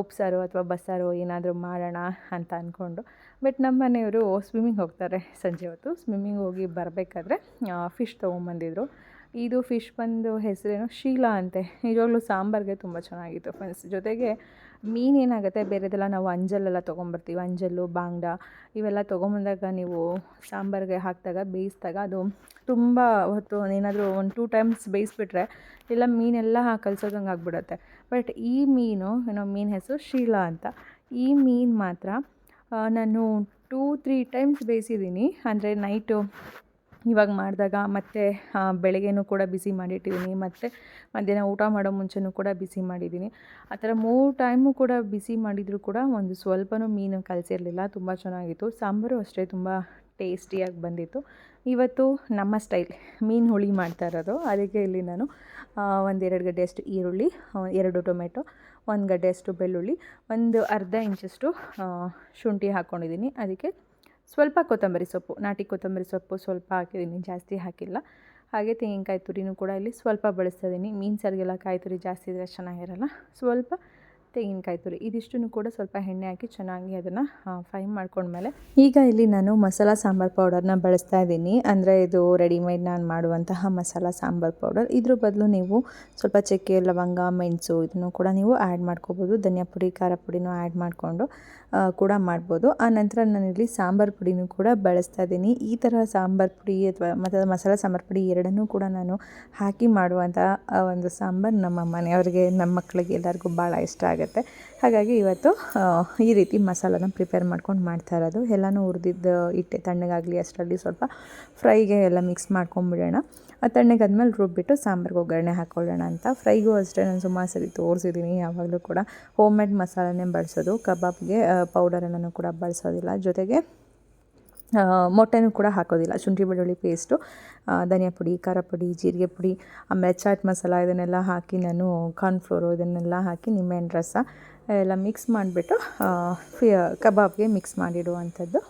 ಉಪ್ಸಾರು ಅಥವಾ ಬಸ್ಸಾರು ಏನಾದರೂ ಮಾಡೋಣ ಅಂತ ಅಂದ್ಕೊಂಡು ಬಟ್ ನಮ್ಮ ಮನೆಯವರು ಸ್ವಿಮ್ಮಿಂಗ್ ಹೋಗ್ತಾರೆ ಸಂಜೆ ಹೊತ್ತು. ಸ್ವಿಮ್ಮಿಂಗ್ ಹೋಗಿ ಬರಬೇಕಾದ್ರೆ ಫಿಶ್ ತೊಗೊಂಬಂದಿದ್ರು. ಇದು ಫಿಶ್ ಬಂದು ಹೆಸರೇನು ಶೀಲಾ ಅಂತೆ. ನಿಜವಾಗ್ಲೂ ಸಾಂಬಾರಿಗೆ ತುಂಬ ಚೆನ್ನಾಗಿತ್ತು ಫ್ರೆಂಡ್ಸ್ ಜೊತೆಗೆ ಮೀನು ಏನಾಗುತ್ತೆ? ಬೇರೆದೆಲ್ಲ ನಾವು ಅಂಜಲೆಲ್ಲ ತೊಗೊಂಬರ್ತೀವಿ. ಅಂಜಲ್ಲು, ಬಾಂಗ್ಡ ಇವೆಲ್ಲ ತೊಗೊಂಬಂದಾಗ ನೀವು ಸಾಂಬಾರಿಗೆ ಹಾಕಿದಾಗ, ಬೇಯಿಸಿದಾಗ ಅದು ತುಂಬ ಹೊತ್ತು ಏನಾದರೂ ಒಂದು ಟೂ ಟೈಮ್ಸ್ ಬೇಯಿಸ್ಬಿಟ್ರೆ ಇಲ್ಲ ಮೀನೆಲ್ಲ ಕಲ್ಸೋದಂಗೆ ಆಗ್ಬಿಡುತ್ತೆ. ಬಟ್ ಈ ಮೀನು, ಏನೋ ಮೀನು ಹೆಸರು ಶೀಲಾ ಅಂತ. ಈ ಮೀನು ಮಾತ್ರ ನಾನು ಟೂ ತ್ರೀ ಟೈಮ್ಸ್ ಬೇಯಿಸಿದ್ದೀನಿ. ಅಂದರೆ ನೈಟು ಇವಾಗ ಮಾಡಿದಾಗ ಮತ್ತು ಬೆಳಗ್ಗೆನೂ ಕೂಡ ಬಿಸಿ ಮಾಡಿಟ್ಟಿದ್ದೀನಿ ಮತ್ತು ಮಧ್ಯಾಹ್ನ ಊಟ ಮಾಡೋ ಮುಂಚೆನೂ ಕೂಡ ಬಿಸಿ ಮಾಡಿದ್ದೀನಿ ಆ ಥರ ಮೂರು ಟೈಮು ಕೂಡ ಬಿಸಿ ಮಾಡಿದರೂ ಕೂಡ ಒಂದು ಸ್ವಲ್ಪನೂ ಮೀನು ಕಲಸಿರಲಿಲ್ಲ. ತುಂಬ ಚೆನ್ನಾಗಿತ್ತು. ಸಾಂಬಾರು ಅಷ್ಟೇ ತುಂಬ ಟೇಸ್ಟಿಯಾಗಿ ಬಂದಿತ್ತು. ಇವತ್ತು ನಮ್ಮ ಸ್ಟೈಲ್ ಮೀನು ಹುಳಿ ಮಾಡ್ತಾ ಇರೋದು. ಅದಕ್ಕೆ ಇಲ್ಲಿ ನಾನು ಒಂದೆರಡು ಗಡ್ಡೆಯಷ್ಟು ಈರುಳ್ಳಿ ಎರಡು ಟೊಮೆಟೊ, ಒಂದು ಗಡ್ಡೆಯಷ್ಟು ಬೆಳ್ಳುಳ್ಳಿ, ಒಂದು ಅರ್ಧ ಇಂಚಷ್ಟು ಶುಂಠಿ ಹಾಕ್ಕೊಂಡಿದ್ದೀನಿ ಅದಕ್ಕೆ ಸ್ವಲ್ಪ ಕೊತ್ತಂಬರಿ ಸೊಪ್ಪು, ನಾಟಿ ಕೊತ್ತಂಬರಿ ಸೊಪ್ಪು ಸ್ವಲ್ಪ ಹಾಕಿದ್ದೀನಿ, ಜಾಸ್ತಿ ಹಾಕಿಲ್ಲ. ಹಾಗೆ ತೆಂಗಿನಕಾಯಿ ತುರಿನೂ ಕೂಡ ಇಲ್ಲಿ ಸ್ವಲ್ಪ ಬಳಸ್ತಾ ಇದ್ದೀನಿ ಮೀನು ಸಾರಿಗೆಲ್ಲ ಕಾಯಿ ತುರಿ ಜಾಸ್ತಿ ಇದ್ದರೆ ಚೆನ್ನಾಗಿರಲ್ಲ. ಸ್ವಲ್ಪ ತೆಂಗಿನಕಾಯಿ ತುರಿ, ಇದಿಷ್ಟನ್ನು ಕೂಡ ಸ್ವಲ್ಪ ಎಣ್ಣೆ ಹಾಕಿ ಚೆನ್ನಾಗಿ ಅದನ್ನು ಫ್ರೈ ಮಾಡ್ಕೊಂಡ್ಮೇಲೆ ಈಗ ಇಲ್ಲಿ ನಾನು ಮಸಾಲ ಸಾಂಬಾರು ಪೌಡರ್ನ ಬಳಸ್ತಾ ಇದ್ದೀನಿ ಅಂದರೆ ಇದು ರೆಡಿಮೇಡ್ ನಾನು ಮಾಡುವಂತಹ ಮಸಾಲ ಸಾಂಬಾರು ಪೌಡರ್. ಇದ್ರ ಬದಲು ನೀವು ಸ್ವಲ್ಪ ಚಕ್ಕೆ, ಲವಂಗ, ಮೆಣಸು ಇದನ್ನು ಕೂಡ ನೀವು ಆ್ಯಡ್ ಮಾಡ್ಕೋಬೋದು. ಧನಿಯಾ ಪುಡಿ, ಖಾರ ಪುಡಿನೂ ಆ್ಯಡ್ ಮಾಡಿಕೊಂಡು. ಕೂಡ ಮಾಡ್ಬೋದು. ಆ ನಂತರ ನಾನಿಲ್ಲಿ ಸಾಂಬಾರು ಪುಡಿನೂ ಕೂಡ ಬಳಸ್ತಾ ಇದ್ದೀನಿ. ಈ ಥರ ಸಾಂಬಾರು ಪುಡಿ ಅಥವಾ ಮತ್ತು ಮಸಾಲೆ ಸಾಂಬಾರು ಪುಡಿ ಎರಡನ್ನೂ ಕೂಡ ನಾನು ಹಾಕಿ ಮಾಡುವಂಥ ಒಂದು ಸಾಂಬಾರು ನಮ್ಮ ಮನೆಯವ್ರಿಗೆ, ನಮ್ಮ ಮಕ್ಕಳಿಗೆ ಎಲ್ಲರಿಗೂ ಭಾಳ ಇಷ್ಟ ಆಗುತ್ತೆ. ಹಾಗಾಗಿ ಇವತ್ತು ಈ ರೀತಿ ಮಸಾಲನ ಪ್ರಿಪೇರ್ ಮಾಡ್ಕೊಂಡು ಮಾಡ್ತಾ ಇರೋದು. ಎಲ್ಲನೂ ಹುರಿದಿದ್ದು ಇಟ್ಟೆ ತಣ್ಣಗಾಗಲಿ ಅಷ್ಟರಲ್ಲಿ ಸ್ವಲ್ಪ ಫ್ರೈಗೆ ಎಲ್ಲ ಮಿಕ್ಸ್ ಮಾಡ್ಕೊಂಬಿಡೋಣ. ಆ ಆದಮೇಲೆ ರುಬ್ಬಿಟ್ಟು ಸಾಂಬಾರ್ಗೆ ಒಗ್ಗರಣೆ ಹಾಕ್ಕೊಳ್ಳೋಣ ಅಂತ. ಫ್ರೈಗೂ ಅಷ್ಟೇ ನಾನು ಸುಮಾರು ಸರಿ ತೋರಿಸಿದ್ದೀನಿ, ಯಾವಾಗಲೂ ಕೂಡ. ಹೋಮ್ ಮೇಡ್ ಮಸಾಲನೇ ಬಳಸೋದು. ಕಬಾಬ್ಗೆ ಪೌಡರ್ ಎಲ್ಲನೂ ಕೂಡ ಬಳಸೋದಿಲ್ಲ. ಜೊತೆಗೆ ಮೊಟ್ಟೆನೂ ಕೂಡ ಹಾಕೋದಿಲ್ಲ. ಶುಂಠಿ ಬೆಳ್ಳುಳ್ಳಿ ಪೇಸ್ಟು ಧನಿಯಾ ಪುಡಿ, ಖಾರ ಪುಡಿ, ಜೀರಿಗೆ ಪುಡಿ, ಆಮೇಲೆ ಚಾಟ್ ಮಸಾಲ ಇದನ್ನೆಲ್ಲ ಹಾಕಿ ನಾನು ಕಾರ್ನ್ಫ್ಲೋರು ಇದನ್ನೆಲ್ಲ ಹಾಕಿ ನಿಂಬೆಹಣ್ಣು ರಸ ಎಲ್ಲ ಮಿಕ್ಸ್ ಮಾಡಿಬಿಟ್ಟು ಕಬಾಬ್ಗೆ ಮಿಕ್ಸ್ ಮಾಡಿಡುವಂಥದ್ದು.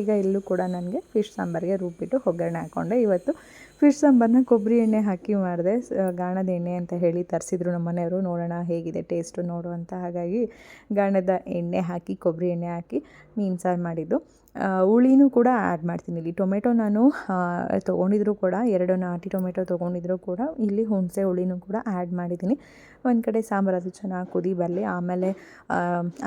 ಈಗ ಇಲ್ಲೂ ಕೂಡ ನನಗೆ ಫಿಶ್ ಸಾಂಬಾರಿಗೆ ರುಬ್ಬಿಟ್ಟು ಒಗ್ಗರಣೆ ಹಾಕ್ಕೊಂಡೆ ಇವತ್ತು ಫಿಶ್ ಸಾಂಬಾರನ್ನ ಕೊಬ್ಬರಿ ಎಣ್ಣೆ ಹಾಕಿ ಮಾಡಿದೆ. ಗಾಣದ ಎಣ್ಣೆ ಅಂತ ಹೇಳಿ ತರಿಸಿದ್ರು ನಮ್ಮ ಮನೆಯವರು. ನೋಡೋಣ ಹೇಗಿದೆ ಟೇಸ್ಟು ನೋಡುವಂಥ ಹಾಗಾಗಿ ಗಾಣದ ಎಣ್ಣೆ ಹಾಕಿ, ಕೊಬ್ಬರಿ ಎಣ್ಣೆ ಹಾಕಿ ಮೀನು ಸಾರು ಮಾಡಿದ್ದು. ಹುಳಿನೂ ಕೂಡ ಆ್ಯಡ್ ಮಾಡ್ತೀನಿ ಇಲ್ಲಿ. ಟೊಮೆಟೊ ನಾನು ತೊಗೊಂಡಿದ್ರು ಕೂಡ, ಎರಡು ನಾಟಿ ಟೊಮೆಟೊ ತೊಗೊಂಡಿದ್ರು ಕೂಡ ಇಲ್ಲಿ ಹುಣಸೆ ಹುಳಿನೂ ಕೂಡ ಆ್ಯಡ್ ಮಾಡಿದ್ದೀನಿ. ಒಂದು ಕಡೆ ಸಾಂಬಾರು ಅದು ಚೆನ್ನಾಗಿ ಕುದಿ ಬರಲಿ, ಆಮೇಲೆ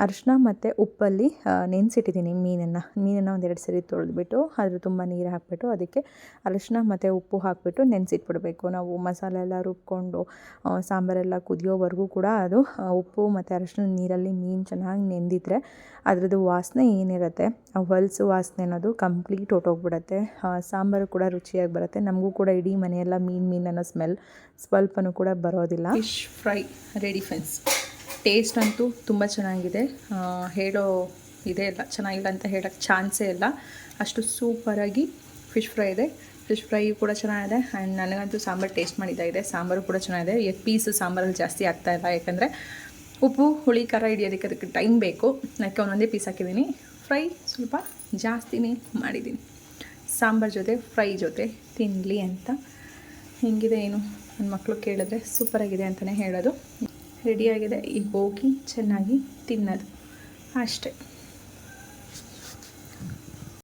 ಅರಿಶಿನ ಮತ್ತು ಉಪ್ಪಲ್ಲಿ ನೆನೆಸಿಟ್ಟಿದ್ದೀನಿ ಮೀನನ್ನು. ಮೀನನ್ನು ಒಂದೆರಡು ಸರಿ ತೊಳೆದ್ಬಿಟ್ಟು ಅದ್ರ ತುಂಬ ನೀರು ಹಾಕಿಬಿಟ್ಟು ಅದಕ್ಕೆ ಅರಿಶಿನ ಮತ್ತು ಉಪ್ಪು ಹಾಕಿಬಿಟ್ಟು ನೆನೆಸಿಟ್ಬಿಡ್ಬೇಕು. ನಾವು ಮಸಾಲೆ ಎಲ್ಲ ರುಬ್ಕೊಂಡು ಸಾಂಬಾರೆಲ್ಲ ಕುದಿಯೋವರೆಗೂ ಕೂಡ ಅದು ಉಪ್ಪು ಮತ್ತು ಅರಿಶಿನ ನೀರಲ್ಲಿ ಮೀನು ಚೆನ್ನಾಗಿ ನೆಂದಿದ್ರೆ ಅದರದ್ದು ವಾಸನೆ ಏನಿರುತ್ತೆ, ಆ ಹೊಲಸು ವಾಸನೆ ಅನ್ನೋದು ಕಂಪ್ಲೀಟ್ ಹೊಟ್ಟೋಗ್ಬಿಡತ್ತೆ ಸಾಂಬಾರು ಕೂಡ ರುಚಿಯಾಗಿ ಬರುತ್ತೆ. ನಮಗೂ ಕೂಡ ಇಡೀ ಮನೆಯೆಲ್ಲ ಮೀನು ಮೀನು ಅನ್ನೋ ಸ್ಮೆಲ್ ಸ್ವಲ್ಪನೂ ಕೂಡ ಬರೋದಿಲ್ಲ. Fish fry ready friends. Taste ಅಂತೂ ತುಂಬ ಚೆನ್ನಾಗಿದೆ. ಹೇಳೋ ಇದೇ ಇಲ್ಲ ಚೆನ್ನಾಗಿಲ್ಲ ಅಂತ ಹೇಳೋಕ್ಕೆ ಚಾನ್ಸೇ ಇಲ್ಲ. ಅಷ್ಟು ಸೂಪರಾಗಿ ಫಿಶ್ ಫ್ರೈ ಇದೆ. ಫಿಶ್ ಫ್ರೈ ಕೂಡ ಚೆನ್ನಾಗಿದೆ. ಆ್ಯಂಡ್ ನನಗಂತೂ ಸಾಂಬಾರು ಟೇಸ್ಟ್ ಮಾಡಿದ್ದಾಗಿದೆ ಸಾಂಬಾರು ಕೂಡ ಚೆನ್ನಾಗಿದೆ. ಎಗ್ ಪೀಸ್ ಸಾಂಬಾರಲ್ಲಿ ಜಾಸ್ತಿ ಆಗ್ತಾ ಇಲ್ಲ. ಯಾಕಂದರೆ ಉಪ್ಪು, ಹುಳಿ, ಖಾರ ಹಿಡಿಯೋದಕ್ಕೆ ಅದಕ್ಕೆ ಟೈಮ್ ಬೇಕು. ಅದಕ್ಕೆ ಒಂದೊಂದೇ ಪೀಸ್ ಹಾಕಿದ್ದೀನಿ. ಫ್ರೈ ಸ್ವಲ್ಪ ಜಾಸ್ತಿನೇ ಮಾಡಿದ್ದೀನಿ. ಸಾಂಬಾರು ಜೊತೆ ಫ್ರೈ ಜೊತೆ ತಿನ್ನಲಿ ಅಂತ. ಹಿಂಗಿದೆ ಏನು? ನನ್ನ ಮಕ್ಕಳು ಕೇಳಿದ್ರೆ ಸೂಪರಾಗಿದೆ ಅಂತಲೇ ಹೇಳೋದು. ರೆಡಿಯಾಗಿದೆ ಈಗ ಹೋಗಿ ಚೆನ್ನಾಗಿ ತಿನ್ನೋದು. ಅಷ್ಟೇ.